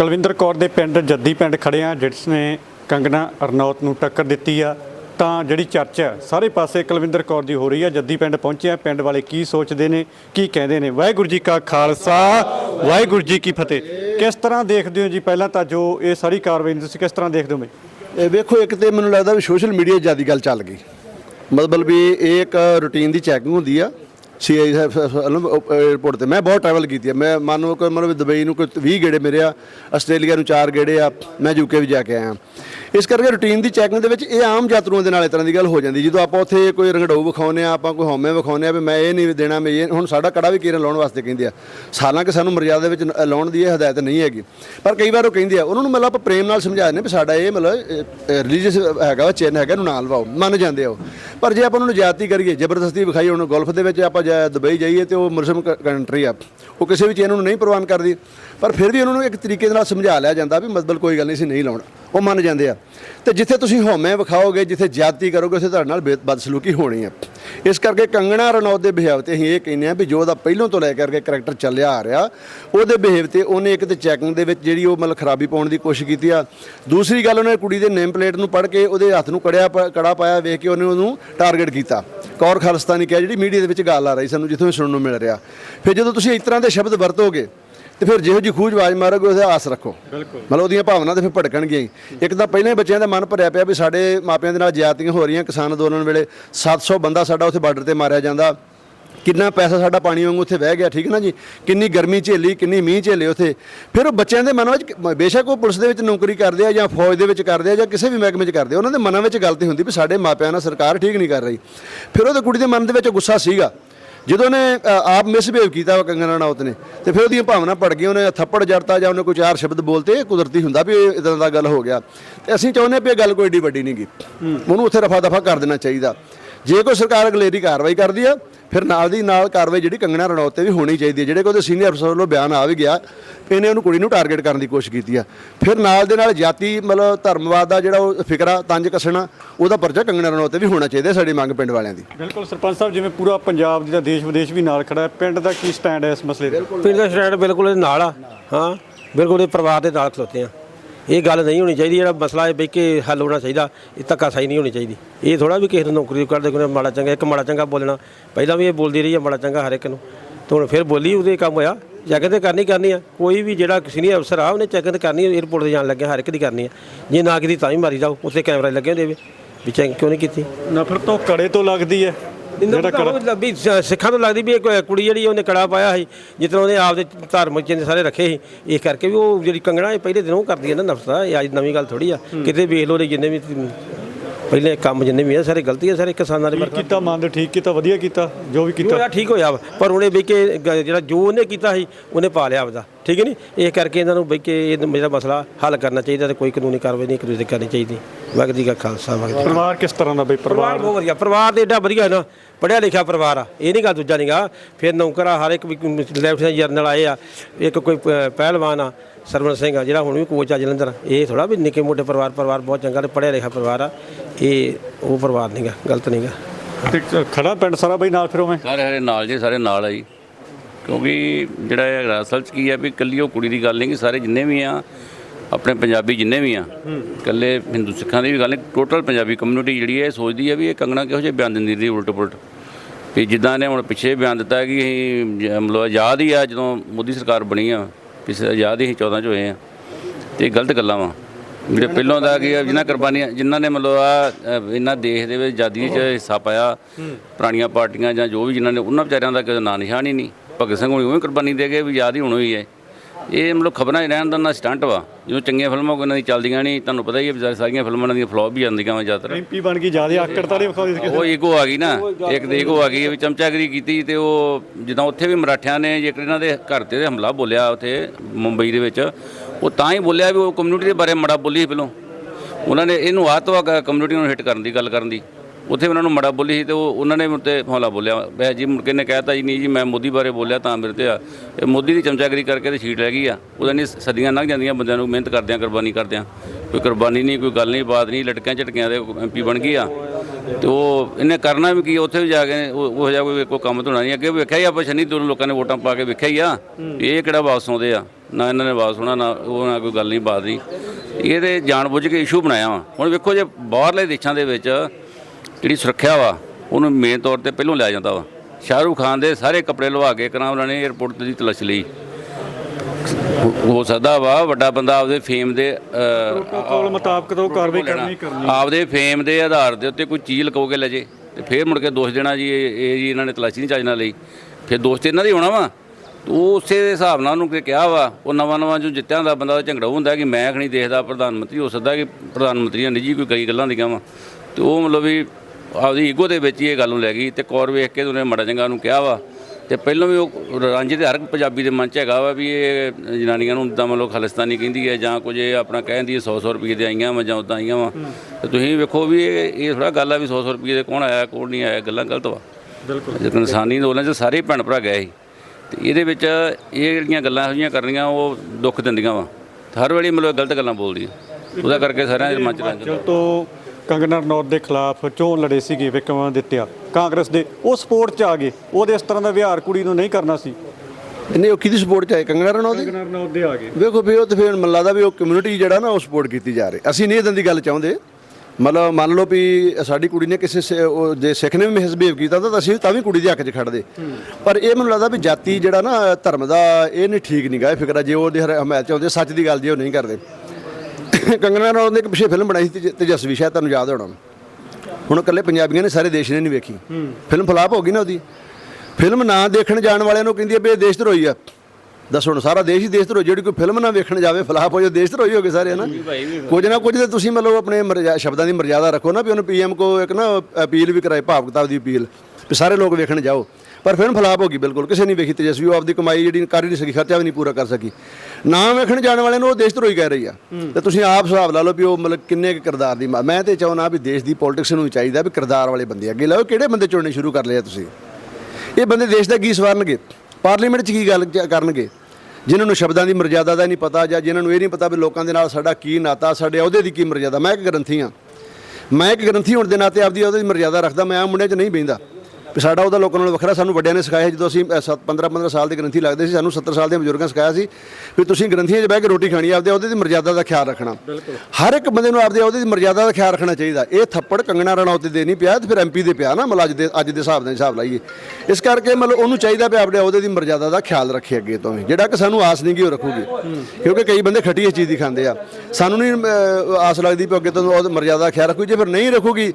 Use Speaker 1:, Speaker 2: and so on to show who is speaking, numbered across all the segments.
Speaker 1: ਕੁਲਵਿੰਦਰ ਕੌਰ ਦੇ ਪਿੰਡ ਜੱਦੀ ਪਿੰਡ ਖੜੇ ਆ ਜਿਸ ਨੇ ਕੰਗਨਾ ਅਰਨੌਤ ਨੂੰ ਟੱਕਰ ਦਿੱਤੀ ਆ। ਤਾਂ ਜਿਹੜੀ ਚਰਚਾ ਸਾਰੇ ਪਾਸੇ ਕੁਲਵਿੰਦਰ ਕੌਰ ਦੀ ਹੋ ਰਹੀ ਆ, ਜੱਦੀ ਪਿੰਡ ਪਹੁੰਚਿਆ, ਪਿੰਡ ਵਾਲੇ ਕੀ ਸੋਚਦੇ ਨੇ, ਕੀ ਕਹਿੰਦੇ ਨੇ? ਵਾਹਿਗੁਰੂ ਜੀ ਕਾ ਖਾਲਸਾ, ਵਾਹਿਗੁਰੂ ਜੀ ਕੀ ਫਤਿਹ। ਕਿਸ ਤਰ੍ਹਾਂ ਦੇਖਦੇ ਹੋ ਜੀ ਪਹਿਲਾਂ ਤਾਂ ਜੋ ਇਹ ਸਾਰੀ ਕਾਰਵਾਈ ਨੂੰ ਤੁਸੀਂ ਕਿਸ ਤਰ੍ਹਾਂ ਦੇਖਦੇ ਹੋ ਬਈ?
Speaker 2: ਇਹ ਵੇਖੋ ਇੱਕ ਤੇ ਮੈਨੂੰ ਲੱਗਦਾ ਵੀ ਸੋਸ਼ਲ ਮੀਡੀਆ ਜ਼ਿਆਦਾ ਗੱਲ ਚੱਲ ਗਈ। ਮਤਲਬ ਵੀ ਇਹ ਇੱਕ ਰੂਟੀਨ ਦੀ ਚੈਕਿੰਗ ਹੁੰਦੀ ਆ। ਸੀਆਈ 에어ਪੋਰਟ ਤੇ। ਮੈਂ ਬਹੁਤ ਟਰੈਵਲ ਕੀਤੀ ਹੈ ਮੈਂ ਮੰਨ ਕੋਈ ਮਤਲਬ ਦੁਬਈ ਨੂੰ ਕੋਈ 20 ਗੇੜੇ ਮੇਰੇ ਆ, ਆਸਟ੍ਰੇਲੀਆ ਨੂੰ 4 ਗੇੜੇ ਆ, ਮੈਂ ਯੂਕੇ ਵੀ ਜਾ ਕੇ ਆਇਆ। ਇਸ ਕਰਕੇ ਰੂਟੀਨ ਦੀ ਚੈਕਿੰਗ ਦੇ ਵਿੱਚ ਇਹ ਆਮ ਯਾਤਰੂਆਂ ਦੇ ਨਾਲ ਇਸ ਤਰ੍ਹਾਂ ਦੀ ਗੱਲ ਹੋ ਜਾਂਦੀ। ਜਦੋਂ ਆਪਾਂ ਉੱਥੇ ਕੋਈ ਰੰਗੜਾਊ ਵਿਖਾਉਂਦੇ ਆ ਆਪਾਂ ਕੋਈ ਹਉਮੈ ਵਿਖਾਉਂਦੇ ਆ ਵੀ ਮੈਂ ਇਹ ਨਹੀਂ ਦੇਣਾ, ਮੈਂ ਇਹ ਹੁਣ ਸਾਡਾ ਕੜਾ ਵੀ ਕੀਰਨ ਲਾਉਣ ਵਾਸਤੇ ਕਹਿੰਦੇ ਆ। ਹਾਲਾਂਕਿ ਸਾਨੂੰ ਮਰਜ਼ਾਦਾ ਦੇ ਵਿੱਚ ਲਾਉਣ ਦੀ ਇਹ ਹਦਾਇਤ ਨਹੀਂ ਹੈਗੀ। ਪਰ ਕਈ ਵਾਰ ਉਹ ਕਹਿੰਦੇ ਆ, ਉਹਨਾਂ ਨੂੰ ਮਤਲਬ ਆਪਾਂ ਪ੍ਰੇਮ ਨਾਲ ਸਮਝਾ ਦਿੰਦੇ ਵੀ ਸਾਡਾ ਇਹ ਮਤਲਬ ਰਿਲੀਜੀਅਸ ਹੈਗਾ ਵਾ ਚਿੰਨ ਹੈਗਾ, ਇਹਨੂੰ ਨਾਲ ਲਵਾਓ ਮੰਨ ਜਾਂਦੇ ਆ ਉਹ। ਪਰ ਜੇ ਆਪਾਂ ਉਹਨਾਂ ਨੂੰ ਜਾਤੀ ਕਰੀਏ, ਜ਼ਬਰਦਸਤੀ ਵਿਖਾਈ ਹੁਣ ਗੋਲਫ ਦੇ ਵਿੱਚ ਆਪਾਂ ਜਾ ਦੁਬਈ ਜਾਈਏ ਤੇ ਉਹ ਮੁਸਲਿਮ ਕੰਟਰੀ ਆ, ਉਹ ਕਿਸੇ ਵੀ ਚੀਜ਼ ਨੂੰ ਨਹੀਂ ਪ੍ਰਵਾਨ ਕਰਦੀ। ਪਰ ਫਿਰ ਵੀ ਉਹਨਾਂ ਨੂੰ ਇੱਕ ਤਰੀਕੇ ਦੇ ਨਾਲ ਸਮਝਾ ਲਿਆ ਜਾਂਦਾ ਵੀ ਮਤਲਬ ਕੋਈ ਗੱਲ ਨਹੀਂ ਸੀ ਨਹੀਂ ਲਾਉਣਾ। ਉਹ ਮੰਨ ਜਾਂਦੇ ਆ। ਤੇ ਜਿੱਥੇ ਤੁਸੀਂ ਹਉਮੈ ਵਿਖਾਓਗੇ, ਜਿੱਥੇ ਜ਼ਿਆਦਤੀ ਕਰੋਗੇ, ਉੱਥੇ ਤੁਹਾਡੇ ਨਾਲ ਬੇ- ਬਦਸਲੂਕੀ ਹੋਣੀ ਆ। ਇਸ ਕਰਕੇ ਕੰਗਣਾ ਰਣੌਤ ਦੇ ਬਿਹੇਵ ਤੇ ਅਸੀਂ ਇਹ ਕਹਿੰਦੇ ਆ ਵੀ ਜੋ ਉਹਦਾ ਪਹਿਲੋਂ ਤੋਂ ਲੈ ਕਰਕੇ ਕਰੈਕਟਰ ਚੱਲਿਆ ਆ ਰਿਹਾ, ਉਹਦੇ ਬਿਹੇਵ ਤੇ ਉਹਨੇ ਇੱਕ ਤੇ ਚੈਕਿੰਗ ਦੇ ਵਿੱਚ ਜਿਹੜੀ ਉਹ ਮਤਲਬ ਖਰਾਬੀ ਪਾਉਣ ਦੀ ਕੋਸ਼ਿਸ਼ ਕੀਤੀ ਆ। ਦੂਸਰੀ ਗੱਲ, ਉਹਨੇ ਕੁੜੀ ਦੇ ਨੇਮ ਪਲੇਟ ਨੂੰ ਪੜ੍ਹ ਕੇ ਉਹਦੇ ਹੱਥ ਨੂੰ ਕੜਿਆ ਪ- ਕੜਾ ਪਾਇਆ, ਵੇਖ ਕੇ ਉਹਨੇ ਉਹਨੂੰ ਟਾਰਗੇਟ ਕੀਤਾ। ਕੌਰ ਖਾਲਸਤਾਨੀ ਕਿਹਾ, ਜਿਹੜੀ ਮੀਡੀਆ ਦੇ ਵਿੱਚ ਗੱਲ ਆ ਰਹੀ ਸਾਨੂੰ, ਜਿੱਥੋਂ ਵੀ ਸੁਣਨ ਨੂੰ ਮਿਲ ਰਿਹਾ। ਫਿਰ ਜਦੋਂ ਤੁਸੀਂ ਇਸ ਤਰ੍ਹਾਂ ਦੇ ਸ਼ਬਦ ਵਰਤੋਗੇ ਤੇ ਫਿਰ ਜਿਹੋ ਜੀ ਖੂਜ ਆਵਾਜ਼ ਮਾਰੋਗੇ ਉਹਦੇ ਆਸ ਰੱਖੋ।
Speaker 1: ਬਿਲਕੁਲ।
Speaker 2: ਮਤਲਬ ਉਹਦੀਆਂ ਭਾਵਨਾ ਤੇ ਫਿਰ ਭੜਕਣਗੀਆਂ ਇੱਕ ਤਾਂ ਪਹਿਲਾਂ ਹੀ ਬੱਚਿਆਂ ਦਾ ਮਨ ਭਰਿਆ ਪਿਆ ਵੀ ਸਾਡੇ ਮਾਪਿਆਂ ਦੇ ਨਾਲ ਜ਼ਿਆਦਤੀਆਂ ਹੋ ਰਹੀਆਂ ਕਿਸਾਨ ਅੰਦੋਲਨ ਵੇਲੇ। 700 ਬੰਦਾ ਸਾਡਾ ਉੱਥੇ ਬਾਰਡਰ ਤੇ ਮਾਰਿਆ ਜਾਂਦਾ। ਕਿੰਨਾ ਪੈਸਾ ਸਾਡਾ ਪਾਣੀ ਵਾਂਗੂ ਉੱਥੇ ਵਹਿ ਗਿਆ ਠੀਕ ਹੈ ਨਾ ਜੀ? ਕਿੰਨੀ ਗਰਮੀ ਝੇਲੀ ਕਿੰਨੀ ਮੀਂਹ ਝੇਲੇ ਉੱਥੇ। ਫਿਰ ਉਹ ਬੱਚਿਆਂ ਦੇ ਮਨ ਵਿੱਚ ਬੇਸ਼ੱਕ ਉਹ ਪੁਲਿਸ ਦੇ ਵਿੱਚ ਨੌਕਰੀ ਕਰਦੇ ਆ ਜਾਂ ਫੌਜ ਦੇ ਵਿੱਚ ਕਰਦੇ ਆ ਜਾਂ ਕਿਸੇ ਵੀ ਮਹਿਕਮੇ 'ਚ ਕਰਦੇ ਆ ਉਹਨਾਂ ਦੇ ਮਨਾਂ ਵਿੱਚ ਗੱਲ ਤੇ ਹੁੰਦੀ ਵੀ ਸਾਡੇ ਮਾਪਿਆਂ ਨਾਲ ਸਰਕਾਰ ਠੀਕ ਨਹੀਂ ਕਰ ਰਹੀ। ਫਿਰ ਉਹਦੇ ਕੁੜੀ ਦੇ ਮਨ ਦੇ ਵਿੱਚ ਗੁੱਸਾ ਸੀਗਾ। ਜਦੋਂ ਉਹਨੇ ਆਪ ਮਿਸਬਿਹੇਵ ਕੀਤਾ ਵਾ ਕੰਗਨਾ ਰਣੌਤ ਨੇ ਤੇ ਫਿਰ ਉਹਦੀਆਂ ਭਾਵਨਾ ਪੜ ਗਈਆਂ ਉਹਨੇ ਥੱਪੜ ਜੜਤਾ ਜਾਂ ਉਹਨੇ ਕੋਈ ਚਾਰ ਸ਼ਬਦ ਬੋਲਤੇ ਕੁਦਰਤੀ ਹੁੰਦਾ ਵੀ ਇਦਾਂ ਦਾ ਗੱਲ ਹੋ ਗਿਆ। ਤੇ ਅਸੀਂ ਚਾਹੁੰਦੇ ਵੀ ਇਹ ਗੱਲ ਕੋਈ ਏਡੀ ਵੱਡੀ ਨਹੀਂ ਗੀ ਉਹਨੂੰ ਉੱਥੇ ਰਫਾ ਦਫਾ ਕਰ ਦੇਣਾ ਚਾਹੀਦਾ। ਜੇ ਕੋਈ ਸਰਕਾਰ ਅਗਲੇਰੀ ਕਾਰਵਾਈ ਕਰਦੀ ਆ ਫਿਰ ਨਾਲ ਦੀ ਨਾਲ ਕਾਰਵਾਈ ਜਿਹੜੀ ਕੰਗਣਾ ਰਣੌਤ ਤੇ ਵੀ ਹੋਣੀ ਚਾਹੀਦੀ ਹੈ ਜਿਹੜੇ ਕੋਈ ਸੀਨੀਅਰ ਅਫਸਰ ਵੱਲੋਂ ਬਿਆਨ ਆ ਵੀ ਗਿਆ ਇਹਨੇ ਉਹਨੂੰ ਕੁੜੀ ਨੂੰ ਟਾਰਗੇਟ ਕਰਨ ਦੀ ਕੋਸ਼ਿਸ਼ ਕੀਤੀ ਆ। ਫਿਰ ਨਾਲ ਦੇ ਨਾਲ ਜਾਤੀ ਮਤਲਬ ਧਰਮਵਾਦ ਦਾ ਜਿਹੜਾ ਉਹ ਫਿਕਰਾ ਤੰਜ ਕੱਸਣਾ ਉਹਦਾ ਪਰਚਾ ਕੰਗਣਾ ਰਣੌਤ ਤੇ ਵੀ ਹੋਣਾ ਚਾਹੀਦਾ ਸਾਡੀ ਮੰਗ ਪਿੰਡ ਵਾਲਿਆਂ ਦੀ।
Speaker 1: ਬਿਲਕੁਲ ਸਰਪੰਚ ਸਾਹਿਬ ਜਿਵੇਂ ਪੂਰਾ ਪੰਜਾਬ ਜਿਹੜਾ ਦੇਸ਼ ਵਿਦੇਸ਼ ਵੀ ਨਾਲ ਖੜਾ ਹੈ ਪਿੰਡ ਦਾ ਕੀ ਸਟੈਂਡ ਹੈ ਇਸ ਮਸਲੇ ਤੇ?
Speaker 3: ਪਿੰਡ ਦਾ ਸਟੈਂਡ ਬਿਲਕੁਲ ਇਹਦੇ ਨਾਲ ਆ। ਹਾਂ ਬਿਲਕੁਲ ਇਹ ਪਰਿਵਾਰ ਦੇ ਨਾਲ ਖਲੋਤੇ ਆ। ਇਹ ਗੱਲ ਨਹੀਂ ਹੋਣੀ ਚਾਹੀਦੀ, ਜਿਹੜਾ ਮਸਲਾ ਹੈ ਬਈ ਕਿ ਹੱਲ ਹੋਣਾ ਚਾਹੀਦਾ, ਇਹ ਧੱਕਾ ਸਹੀ ਨਹੀਂ ਹੋਣੀ ਚਾਹੀਦੀ। ਇਹ ਥੋੜਾ ਵੀ ਕਿਸੇ ਨੂੰ ਨੌਕਰੀ ਕਰਦੇ ਕੋਈ ਮਾੜਾ ਚੰਗਾ, ਇੱਕ ਮਾੜਾ ਚੰਗਾ ਬੋਲਣਾ। ਪਹਿਲਾਂ ਵੀ ਇਹ ਬੋਲਦੀ ਰਹੀ ਹੈ ਮਾੜਾ ਚੰਗਾ ਹਰ ਇੱਕ ਨੂੰ। ਤੇ ਹੁਣ ਫਿਰ ਬੋਲੀ, ਉਹਦੇ ਕੰਮ ਹੋਇਆ। ਚੈਕਿੰਗ ਤੇ ਕਰਨੀ ਕਰਨੀ ਆ। ਕੋਈ ਵੀ ਜਿਹੜਾ ਸੀਨੀਅਰ ਅਫਸਰ ਆ, ਉਹਨੇ ਚੈਕਿੰਗ ਤੇ ਕਰਨੀ 에어ਪੋਰਟ ਤੇ ਜਾਣ ਲੱਗਿਆ, ਹਰ ਇੱਕ ਦੀ ਕਰਨੀ ਆ। ਜੇ ਨਾ ਕੀਤੀ ਤਾਂ ਵੀ ਮਾਰੀ ਜਾਓ, ਉੱਥੇ ਕੈਮਰਾ ਲੱਗੇ ਹੁੰਦੇ ਵੇ। ਵੀ ਚੈਕਿੰਗ ਕਿਉਂ ਨਹੀਂ ਕੀਤੀ?
Speaker 1: ਨਫ਼ਰਤ ਤੋਂ ਕੜੇ ਤੋਂ ਲੱਗਦੀ ਹੈ।
Speaker 3: ਜਿਹੜਾ ਕੜਾ ਸ- ਸਿੱਖਾਂ ਤੋਂ ਲੱਗਦੀ ਵੀ ਇਹ ਕੁੜੀ ਜਿਹੜੀ ਉਹਨੇ ਕੜਾ ਪਾਇਆ ਸੀ ਜਿਸ ਤਰ੍ਹਾਂ ਉਹਨੇ ਆਪਦੇ ਧਾਰਮਿਕ ਚਿੰਨ੍ਹ ਸਾਰੇ ਰੱਖੇ ਸੀ। ਇਸ ਕਰਕੇ ਵੀ ਉਹ ਜਿਹੜੀ ਕੰਗਣਾ ਇਹ ਪਹਿਲੇ ਦਿਨੋਂ ਕਰਦੀ ਹੈ ਨਾ ਨਫਸ ਇਹ ਅੱਜ ਨਵੀਂ ਗੱਲ ਥੋੜੀ ਆ। ਕਿਤੇ ਵੇਖ ਲਓ ਉਹਦੇ ਜਿੰਨੇ ਵੀ ਪਹਿਲੇ ਕੰਮ ਜਿੰਨੇ ਵੀ ਆ ਸਾਰੇ ਗਲਤੀ ਆ ਸਾਰੇ ਕਿਸਾਨਾਂ ਦੇ
Speaker 1: ਠੀਕ ਕੀਤਾ ਮੰਨਦੇ ਠੀਕ ਕੀਤਾ ਵਧੀਆ ਕੀਤਾ ਜੋ ਵੀ ਕੀਤਾ।
Speaker 3: ਹੋਇਆ ਠੀਕ ਹੋਇਆ ਵਾ, ਪਰ ਉਹਨੇ ਵੀ ਕਿ ਗ- ਜਿਹੜਾ ਜੋ ਉਹਨੇ ਕੀਤਾ ਸੀ ਉਹਨੇ ਪਾ ਲਿਆ ਆਪਦਾ। ਠੀਕ ਹੈ ਨਹੀਂ ਇਹ ਕਰਕੇ ਇਹਨਾਂ ਨੂੰ ਬਈ ਕਿ ਇਹ ਮੇਰਾ ਮਸਲਾ ਹੱਲ ਕਰਨਾ ਚਾਹੀਦਾ ਤੇ ਕੋਈ ਕਾਨੂੰਨੀ ਕਾਰਵਾਈ ਨਹੀਂ ਕਰਨੀ ਕਰਨੀ ਚਾਹੀਦੀ। ਵਾਹਿਗੁਰੂ ਜੀ ਕਾ ਖਾਲਸਾ ਵਾਹਿਗੁਰੂ ਜੀ ਕੀ
Speaker 1: ਪਰਿਵਾਰ ਕਿਸ ਤਰ੍ਹਾਂ ਦਾ ਬਈ?
Speaker 3: ਪਰਿਵਾਰ
Speaker 1: ਪਰਿਵਾਰ
Speaker 3: ਬਹੁਤ ਵਧੀਆ ਪਰਿਵਾਰ ਤੇ ਏਡਾ ਵਧੀਆ ਹੈ ਨਾ। ਪੜਿਆ ਲਿਖਿਆ ਪਰਿਵਾਰ ਆ ਇਹ ਨਹੀਂ ਗਾ ਦੂਜਾ ਨਹੀਂਗਾ ਫਿਰ ਨੌਕਰ ਆ ਹਰ ਇੱਕ ਵੀ ਲੈਫਟੀਨੈਂਟ ਜਰਨਲ ਆਏ ਆ ਇੱਕ ਕੋਈ ਪਹਿਲਵਾਨ ਆ ਸਰਵਨ ਸਿੰਘ ਆ ਜਿਹੜਾ ਹੁਣ ਵੀ ਕੋਚ ਆ ਜਲੰਧਰ। ਇਹ ਥੋੜਾ ਵੀ ਨਿੱਕੇ ਮੋਟੇ ਪਰਿਵਾਰ ਪਰਿਵਾਰ ਬਹੁਤ ਚੰਗਾ ਤੇ ਪੜਿਆ ਲਿਖਿਆ ਪਰਿਵਾਰ ਆ। ਇਹ ਉਹ ਪਰਿਵਾਰ ਨਹੀਂਗਾ ਗਲਤ ਨਹੀਂਗਾ
Speaker 1: ਤੇ ਖੜਾ ਪਿੰਡ ਸਾਰਾ ਬਈ ਨਾਲ ਫਿਰ ਉਵੇਂ?
Speaker 4: ਸਾਰੇ ਹਰੇ ਨਾਲ ਜੀ ਸਾਰੇ ਨਾਲ ਆ ਜੀ। ਕਿਉਂਕਿ ਜਿਹੜਾ ਇਹ ਅਸਲ 'ਚ ਕੀ ਹੈ ਵੀ ਇਕੱਲੀ ਉਹ ਕੁੜੀ ਦੀ ਗੱਲ ਨਹੀਂ ਕਿ ਸਾਰੇ ਜਿੰਨੇ ਵੀ ਆ ਆਪਣੇ ਪੰਜਾਬੀ ਜਿੰਨੇ ਵੀ ਆ ਇਕੱਲੇ ਹਿੰਦੂ ਸਿੱਖਾਂ ਦੀ ਵੀ ਗੱਲ ਨਹੀਂ ਟੋਟਲ ਪੰਜਾਬੀ ਕਮਿਊਨਿਟੀ ਜਿਹੜੀ ਹੈ ਇਹ ਸੋਚਦੀ ਹੈ ਵੀ ਇਹ ਕੰਗਣਾ ਕਿਹੋ ਜਿਹੇ ਬਿਆਨ ਦਿੰਦੀ ਰਹੀ ਉਲਟ ਪੁਲਟ। ਵੀ ਜਿੱਦਾਂ ਨੇ ਹੁਣ ਪਿੱਛੇ ਬਿਆਨ ਦਿੱਤਾ ਕਿ ਅਸੀਂ ਮਤਲਬ ਆਜ਼ਾਦ ਹੀ ਆ ਜਦੋਂ ਮੋਦੀ ਸਰਕਾਰ ਬਣੀ ਆ ਪਿਛਲੇ ਆਜ਼ਾਦ ਹੀ ਅਸੀਂ 14 ਚ ਹੋਏ ਆ। ਤੇ ਇਹ ਗਲਤ ਗੱਲਾਂ ਵਾ। ਜਿਹੜੇ ਪਹਿਲਾਂ ਦਾ ਕੀ ਜਿਨ੍ਹਾਂ ਕੁਰਬਾਨੀਆਂ ਜਿਨ੍ਹਾਂ ਨੇ ਮਤਲਬ ਆ ਇਹਨਾਂ ਦੇਸ਼ ਦੇ ਵਿੱਚ ਆਜ਼ਾਦੀ 'ਚ ਹਿੱਸਾ ਪਾਇਆ ਪੁਰਾਣੀਆਂ ਪਾਰਟੀਆਂ ਜਾਂ ਜੋ ਵੀ ਜਿਨ੍ਹਾਂ ਨੇ ਉਹਨਾਂ ਵਿਚਾਰਿਆਂ ਦਾ ਕੋਈ ਨਾਂ ਨਿਸ਼ਾਨ ਹੀ ਨਹੀਂ। ਭਗਤ ਸਿੰਘ ਹੋਣੀ ਉਵੇਂ ਕੁਰਬਾਨੀ ਦੇ ਗਏ ਵੀ ਆਜ਼ਾਦ ਹੀ ਹੁਣ ਹੋਈ ਹੈ। ਇਹ ਮਤਲਬ ਖਬਰਾਂ 'ਚ ਰਹਿਣ ਦਾ ਨਾ ਸਟੰਟ ਵਾ। ਜਦੋਂ ਚੰਗੀਆਂ ਫਿਲਮਾਂ ਕੋਈ ਇਹਨਾਂ ਦੀ ਚੱਲਦੀਆਂ ਨਹੀਂ ਤੁਹਾਨੂੰ ਪਤਾ ਹੀ ਹੈ ਵੀ ਸਾਰੀਆਂ ਫਿਲਮਾਂ ਇਹਨਾਂ ਦੀਆਂ ਫਲॉप ਵੀ ਜਾਂਦੀਆਂ ਵਾ ਜ਼ਿਆਦਾਤਰ।
Speaker 1: ਐਮਪੀ ਬਣ ਗਈ ਜ਼ਿਆਦਾ ਆਕੜ ਤਾਂ ਨਹੀਂ ਵਿਖਾਉਂਦੀ ਸੀ ਕਿਸੇ
Speaker 4: ਉਹ ਈਗੋ ਆ ਗਈ ਨਾ ਇੱਕ ਦੇ ਈਗੋ ਆ ਗਈ ਵੀ ਚਮਚਾਗਰੀ ਕੀਤੀ ਤੇ ਉਹ ਜਿੱਦਾਂ ਉੱਥੇ ਵੀ ਮਰਾਠਿਆਂ ਨੇ ਜੇਕਰ ਇਹਨਾਂ ਦੇ ਘਰ ਤੇ ਹਮਲਾ ਬੋਲਿਆ ਉੱਥੇ ਮੁੰਬਈ ਦੇ ਵਿੱਚ ਉਹ ਤਾਂ ਹੀ ਬੋਲਿਆ ਵੀ ਉਹ ਕਮਿਊਨਿਟੀ ਦੇ ਬਾਰੇ ਮੜਾ ਬੋਲੀ ਪਹਿਲੋਂ। ਉਹਨਾਂ ਨੇ ਇਹਨੂੰ ਆਤਵਾ ਕਮਿਊਨਿਟੀ ਨੂੰ ਹਿੱਟ ਕਰਨ ਦੀ ਗੱਲ ਕਰਨ ਦੀ। ਉੱਥੇ ਉਹਨਾਂ ਨੂੰ ਮੜਾ ਬੋਲੀ ਸੀ ਤੇ ਉਹ ਉਹਨਾਂ ਨੇ ਮੁੜ ਤੇ ਹੌਲਾ ਬੋਲਿਆ। ਵੈ ਜੀ ਮੁੜ ਕੇ ਨੇ ਕਹਿਤਾ ਜੀ, ਨਹੀਂ ਜੀ ਮੈਂ ਮੋਦੀ ਬਾਰੇ ਬੋਲਿਆ ਤਾਂ ਮੇਰੇ ਤੇ ਆ। ਇਹ ਮੋਦੀ ਦੀ ਚਮਚਾਗਰੀ ਕਰਕੇ ਤੇ ਸੀਟ ਰਹਿ ਗਈ ਆ। ਉਹਦਾ ਨਹੀਂ ਸਦੀਆਂ ਲੰਘ ਜਾਂਦੀਆਂ ਬੰਦਿਆਂ ਨੂੰ, ਮਿਹਨਤ ਕਰਦਿਆਂ, ਕੁਰਬਾਨੀ ਕਰਦਿਆਂ। ਕੋਈ ਕੁਰਬਾਨੀ ਨਹੀਂ, ਕੋਈ ਗੱਲ ਨਹੀਂ, ਬਾਤ ਨਹੀਂ, ਲਟਕਿਆਂ ਝਟਕਿਆਂ ਦੇ ਐਮਪੀ ਬਣ ਗਈ ਆ। ਤੇ ਉਹ ਇਹਨੇ ਕਰਨਾ ਵੀ ਕੀ ਉੱਥੇ ਵੀ ਜਾ ਕੇ ਉਹ ਉਹ ਜਿਹਾ ਕੋਈ ਕੋਈ ਕੰਮ ਧੋਣਾ ਨਹੀਂ। ਅੱਗੇ ਵੇਖਿਆ ਹੀ ਆਪਾਂ ਸ਼ਨੀ ਦੋ ਲੋਕਾਂ ਨੇ ਵੋਟਾਂ ਪਾ ਕੇ ਵੇਖਿਆ ਹੀ ਆ। ਵੀ ਇਹ ਕਿਹੜਾ ਵਾਪਸ ਆਉਂਦੇ ਆ? ਨਾ ਇਹਨਾਂ ਨੇ ਵਾਪਸ ਸੁਣਾ ਨਾ ਉਹ ਨਾ ਕੋਈ ਗੱਲ ਨਹੀਂ, ਬਾਤ ਨਹੀਂ। ਇਹ ਤੇ ਜਾਣਬੁੱਝ ਕੇ ਇਸ਼ੂ ਬਣਾਇਆ ਵਾ। ਹੁਣ ਵੇਖੋ ਜੇ ਬਾਹਰਲੇ ਦੇਸ਼ਾਂ ਦੇ ਵਿੱਚ ਜਿਹੜੀ ਸੁਰੱਖਿਆ ਵਾ ਉਹਨੂੰ ਮੇਨ ਤੌਰ ਤੇ ਪਹਿਲੋਂ ਲਿਆ ਜਾਂਦਾ ਵਾ। ਸ਼ਾਹਰੂਖ ਖਾਨ ਦੇ ਸਾਰੇ ਕੱਪੜੇ ਲਵਾ ਕੇ ਕਰਾਂ ਉਹਨਾਂ ਨੇ 에ਅਰਪੋਰਟ ਦੀ ਤਲਾਸ਼ੀ ਲਈ। ਹੋ- ਸਕਦਾ ਵਾ ਵੱਡਾ ਬੰਦਾ ਆਪਦੇ ਫੇਮ ਦੇ
Speaker 1: ਪ੍ਰੋਟੋਕਾਲ ਮੁਤਾਬਕ ਤਾਂ ਉਹ ਕਾਰਵਾਈ ਕਰਨੀ ਕਰਨੀ।
Speaker 4: ਆਪਦੇ ਫੇਮ ਦੇ ਆਧਾਰ ਦੇ ਉੱਤੇ ਕੋਈ ਚੀਜ਼ ਲਕੋ ਕੇ ਲੈ ਜੇ ਤੇ ਫਿਰ ਮੁੜ ਕੇ ਦੋਸ਼ ਦੇਣਾ ਜੀ ਇਹ ਜੀ ਇਹਨਾਂ ਨੇ ਤਲਾਸ਼ੀ ਨਹੀਂ ਚੱਜ ਨਾਲ ਲਈ। ਫਿਰ ਦੋਸ਼ ਤੇ ਇਹਨਾਂ ਦਾ ਹੋਣਾ ਵਾ। ਤੇ ਉਹ ਉਸੇ ਦੇ ਹਿਸਾਬ ਨਾਲ ਉਹਨੂੰ ਕਿ ਕਿਹਾ ਵਾ ਉਹ ਨਵਾਂ ਨਵਾਂ ਜੋ ਜਿੱਤਿਆ ਹੁੰਦਾ ਬੰਦਾ ਉਹ ਝਗੜਾ ਹੁੰਦਾ ਕਿ ਮੈਂ ਖਣੀ ਦੇਖਦਾ ਪ੍ਰਧਾਨ ਮੰਤਰੀ ਹੋ ਸਕਦਾ ਕਿ ਪ੍ਰਧਾਨ ਮੰਤਰੀ ਨੇ ਨਿੱਜੀ ਕੋਈ ਕਈ ਗੱਲਾਂ ਦੀਆਂ ਵਾ। ਤੇ ਉਹ ਮਤਲਬ ਵੀ ਆਪਦੀ ਈਗੋ ਦੇ ਵਿੱਚ ਹੀ ਇਹ ਗੱਲ ਨੂੰ ਲੈ ਗਈ ਤੇ ਕੌਰ ਵੇਖ ਕੇ ਉਹਨੇ ਮੜਾ ਚੰਗਾ ਨੂੰ ਕਿਹਾ ਵਾ। ਤੇ ਪਹਿਲਾਂ ਵੀ ਉਹ ਰਾਂਝੇ ਦੇ ਹਰ ਇੱਕ ਪੰਜਾਬੀ ਦੇ ਮਨ 'ਚ ਹੈਗਾ ਵਾ ਵੀ ਇਹ ਜਨਾਨੀਆਂ ਨੂੰ ਉਦਾਂ ਮਤਲਬ ਖਾਲਿਸਤਾਨੀ ਕਹਿੰਦੀ ਹੈ ਜਾਂ ਕੁਝ ਇਹ ਆਪਣਾ ਕਹਿੰਦੀ ਹੈ 100 100 ਰੁਪਏ ਦੇ ਆਈਆਂ ਵਾ ਜਾਂ ਉਦਾਂ ਆਈਆਂ ਵਾ। ਤੇ ਤੁਸੀਂ ਵੇਖੋ ਵੀ ਇਹ ਇਹ ਥੋੜਾ ਗੱਲ ਆ ਵੀ 100 100 ਰੁਪਏ ਦੇ ਕੌਣ ਆਇਆ ਕੌਣ ਨਹੀਂ ਆਇਆ ਗੱਲਾਂ ਗਲਤ ਵਾ।
Speaker 1: ਬਿਲਕੁਲ।
Speaker 4: ਜੇ ਇਨਸਾਨੀ ਅੰਦੋਲਨ 'ਚ ਸਾਰੇ ਭੈਣ ਭਰਾ ਗਏ ਸੀ। ਤੇ ਇਹਦੇ ਵਿੱਚ ਇਹ ਜਿਹੜੀਆਂ ਗੱਲਾਂ ਜਿਹੀਆਂ ਕਰਨੀਆਂ ਉਹ ਦੁੱਖ ਦਿੰਦੀਆਂ ਵਾ। ਹਰ ਵੇਲੇ ਮਤਲਬ ਗਲਤ ਗੱਲਾਂ ਬੋਲਦੀਆਂ ਉਹਦਾ ਕਰਕੇ ਸਾਰਿਆਂ ਦੇ ਮਨ 'ਚ ਰੰਜ
Speaker 1: ਤੋਂ ਕੰਗਨਾ ਰਣੌਤ ਦੇ ਖਿਲਾਫ ਚੋਣ ਲੜੇ ਸੀਗੇ ਵਿਕਰਮ ਦਿੱਤਿਆ ਕਾਂਗਰਸ ਦੇ ਉਹ ਸਪੋਰਟ 'ਚ ਆ ਗਏ। ਉਹਦੇ ਇਸ ਤਰ੍ਹਾਂ ਦਾ ਵਿਹਾਰ ਕੁੜੀ ਨੂੰ ਨਹੀਂ ਕਰਨਾ ਸੀ।
Speaker 2: ਇਹਨੇ ਉਹ ਕਿਹਦੀ ਸਪੋਰਟ ਚ ਆਏ? ਕੰਗਣਾ ਰਣੌਤ ਦੀ?
Speaker 1: ਕੰਗਨਾ ਰਣੌਤ ਦੇ ਆ ਗਏ।
Speaker 2: ਵੇਖੋ ਵੀ ਉਹ ਤੇ ਫਿਰ ਮੈਨੂੰ ਲੱਗਦਾ ਵੀ ਉਹ ਕਮਿਊਨਿਟੀ ਜਿਹੜਾ ਨਾ ਉਹ ਸਪੋਰਟ ਕੀਤੀ ਜਾ ਰਹੀ। ਅਸੀਂ ਨਹੀਂ ਇਦਾਂ ਦੀ ਗੱਲ ਚਾਹੁੰਦੇ। ਮਤਲਬ ਮੰਨ ਲਓ ਵੀ ਸਾਡੀ ਕੁੜੀ ਨੇ ਕਿਸੇ ਉਹ ਜੇ ਸਿੱਖ ਨੇ ਵੀ ਮਿਸਬੀਹੇਵ ਕੀਤਾ ਤਾਂ ਅਸੀਂ ਤਾਂ ਵੀ ਕੁੜੀ ਦੇ ਹੱਕ 'ਚ ਖੜਦੇ ਪਰ ਇਹ ਮੈਨੂੰ ਲੱਗਦਾ ਵੀ ਜਾਤੀ ਜਿਹੜਾ ਨਾ ਧਰਮ ਦਾ ਇਹ ਨਹੀਂ ਠੀਕ ਨਹੀਂ ਗਾ ਇਹ ਫਿਕਰਾ ਜੇ ਉਹਦੇ ਹਰ- ਹਮਾਇਤ ਚਾਹੁੰਦੇ ਸੱਚ ਦੀ ਗੱਲ ਜੇ ਉਹ ਨਹੀਂ ਕਰਦੇ। ਕੰਗਨਾ ਰਣੌਤ ਨੇ ਇੱਕ ਪਿਛੇ ਫਿਲਮ ਬਣਾਈ ਸੀ ਤੇਜ- ਤੇਜਸਵੀ ਸ਼ਾਇਦ ਤੁਹਾਨੂੰ ਯਾਦ ਹੋਣਾ। ਹੁਣ ਇਕੱਲੇ ਪੰਜਾਬੀਆਂ ਨੇ ਸਾਰੇ ਦੇਸ਼ ਨੇ ਨਹੀਂ ਵੇਖੀ। ਫਿਲਮ ਫਲਾਪ ਹੋ ਗਈ ਨਾ ਉਹਦੀ। ਫਿਲਮ ਨਾ ਦੇਖਣ ਜਾਣ ਵਾਲਿਆਂ ਨੂੰ ਕਹਿੰਦੀ ਹੈ ਵੀ ਇਹ ਦੇਸ਼ ਧਰੋਈ ਆ। ਦੱਸੋ ਹੁਣ ਸਾਰਾ ਦੇਸ਼ ਹੀ ਦੇਸ਼ ਧਰੋਈ ਜਿਹੜੀ ਕੋਈ ਫਿਲਮ ਨਾ ਵੇਖਣ ਜਾਵੇ ਫਲਾਪ ਹੋ ਜਾ ਦੇਸ਼ ਧਰੋਈ ਹੋ ਗਏ ਸਾਰੇ ਹਨਾ ਕੁਝ ਨਾ ਕੁਝ ਤੇ ਤੁਸੀਂ ਮਤਲਬ ਆਪਣੇ ਸ਼ਬਦਾਂ ਦੀ ਮਰਜ਼ਾਦਾ ਰੱਖੋ ਨਾ ਵੀ ਉਹਨੂੰ ਪੀਐਮ ਕੋ ਇੱਕ ਨਾ ਅਪੀਲ ਵੀ ਕਰਾਏ ਭਾਵ ਕਿਤਾਬ ਦੀ ਅਪੀਲ। ਵੀ ਸਾਰੇ ਲੋਕ ਵੇਖਣ ਜਾਓ। ਪਰ ਫਿਲਮ ਫਲਾਪ ਹੋ ਗਈ ਬਿਲਕੁਲ ਕਿਸੇ ਨਹੀਂ ਵੇਖੀ ਤੇਜਸਵੀ ਉਹ ਆਪਦੀ ਕਮਾਈ ਜਿਹੜੀ ਕਰ ਹੀ ਨਹੀਂ ਸਕੀ ਖਰਚਾ ਵੀ ਨਹੀਂ ਪੂਰਾ ਕਰ ਸਕੀ। ਨਾ ਵੇਖਣ ਜਾਣ ਵਾਲਿਆਂ ਨੂੰ ਉਹ ਦੇਸ਼ ਧਰੋਈ ਕਹਿ ਰਹੀ ਆ। ਤੇ ਤੁਸੀਂ ਆਪ ਹਿਸਾਬ ਲਾ ਲਓ ਵੀ ਉਹ ਮਤਲਬ ਕਿੰਨੇ ਕੁ ਕਿਰਦਾਰ ਦੀ ਮਾ- ਤੇ ਚਾਹੁੰਦਾ ਵੀ ਦੇਸ਼ ਦੀ ਪੋਲਿਟਿਕਸ ਨੂੰ ਚਾਹੀਦਾ ਵੀ ਕਿਰਦਾਰ ਵਾਲੇ ਬੰਦੇ ਅੱਗੇ ਲਾਓ ਕਿਹੜੇ ਬੰਦੇ ਚੁਣਨੇ ਸ਼ੁਰੂ ਕਰ ਲਏ ਆ ਤੁਸੀਂ? ਇਹ ਬੰਦੇ ਦੇਸ਼ ਦਾ ਕੀ ਸਵਾਰਨਗੇ ਪਾਰਲੀਮੈਂਟ 'ਚ ਕੀ ਗੱਲ ਕਰਨਗੇ? ਜਿਨ੍ਹਾਂ ਨੂੰ ਸ਼ਬਦਾਂ ਦੀ ਮਰਜ਼ਾਦਾ ਦਾ ਨਹੀਂ ਪਤਾ ਜਾਂ ਜਿਨ੍ਹਾਂ ਨੂੰ ਇਹ ਨਹੀਂ ਪਤਾ ਵੀ ਲੋਕਾਂ ਦੇ ਨਾਲ ਸਾਡਾ ਕੀ ਨਾਤਾ ਸਾਡੇ ਅਹੁਦੇ ਦੀ ਕੀ ਮਰਜ਼ਾਦਾ। ਮੈਂ ਇੱਕ ਗ੍ਰੰਥੀ ਹਾਂ। ਮੈਂ ਇੱਕ ਗ੍ਰੰਥੀ ਹੋਣ ਦੇ ਨਾਤੇ ਆਪਦੀ ਉਹਦੀ ਮਰਜ਼ਾਦਾ ਰੱਖਦਾ ਮੈਂ ਆ ਮੁੰਡੇ 'ਚ ਨਹੀਂ ਬਹਿੰਦਾ। ਵੀ ਸਾਡਾ ਉਹਦਾ ਲੋਕਾਂ ਨਾਲੋਂ ਵੱਖਰਾ ਸਾਨੂੰ ਵੱਡਿਆਂ ਨੇ ਸਿਖਾਇਆ ਜਦੋਂ ਅਸੀਂ 15 15 ਸਾਲ ਦੇ ਗ੍ਰੰਥੀ ਲੱਗਦੇ ਸੀ ਸਾਨੂੰ 70 ਸਾਲ ਦੇ ਬਜ਼ੁਰਗਾਂ ਸਿਖਾਇਆ ਸੀ ਵੀ ਤੁਸੀਂ ਗ੍ਰੰਥੀਆਂ 'ਚ ਬਹਿ ਕੇ ਰੋਟੀ ਖਾਣੀ ਆਪਦੇ ਉਹਦੇ ਦੀ ਮਰਜ਼ਾਦਾ ਦਾ ਖਿਆਲ ਰੱਖਣਾ। ਹਰ ਇੱਕ ਬੰਦੇ ਨੂੰ ਆਪਦੇ ਉਹਦੇ ਦੀ ਮਰਜ਼ਾਦਾ ਦਾ ਖਿਆਲ ਰੱਖਣਾ ਚਾਹੀਦਾ। ਇਹ ਥੱਪੜ ਕੰਗਣਾ ਰਣੌਤ ਦੇ ਨਹੀਂ ਪਿਆ ਤੇ ਫਿਰ ਐਮਪੀ ਦੇ ਪਿਆ ਨਾ ਮਤਲਬ ਅੱਜ ਦੇ ਅੱਜ ਦੇ ਹਿਸਾਬ ਨਾਲ ਹਿਸਾਬ ਲਾਈਏ। ਇਸ ਕਰਕੇ ਮਤਲਬ ਉਹਨੂੰ ਚਾਹੀਦਾ ਵੀ ਆਪਣੇ ਉਹਦੇ ਦੀ ਮਰਜ਼ਾਦਾ ਦਾ ਖਿਆਲ ਰੱਖੇ ਅੱਗੇ ਤੋਂ ਵੀ। ਜਿਹੜਾ ਕਿ ਸਾਨੂੰ ਆਸ ਨਹੀਂ ਕਿ ਉਹ ਰੱਖੂਗੀ ਕਿਉਂਕਿ ਕਈ ਬੰਦੇ ਖੱਟੀ ਇਸ ਚੀਜ਼ ਦੀ ਖਾਂਦੇ ਆ। ਸਾਨੂੰ ਨਹੀਂ ਆਸ ਲੱਗਦੀ ਵੀ ਅੱਗੇ ਤੋਂ ਉਹਦੀ ਮਰਜ਼ਾਦਾ ਖਿਆਲ ਰੱਖੂ। ਜੇ ਫਿਰ ਨਹੀਂ ਰੱਖੂਗੀ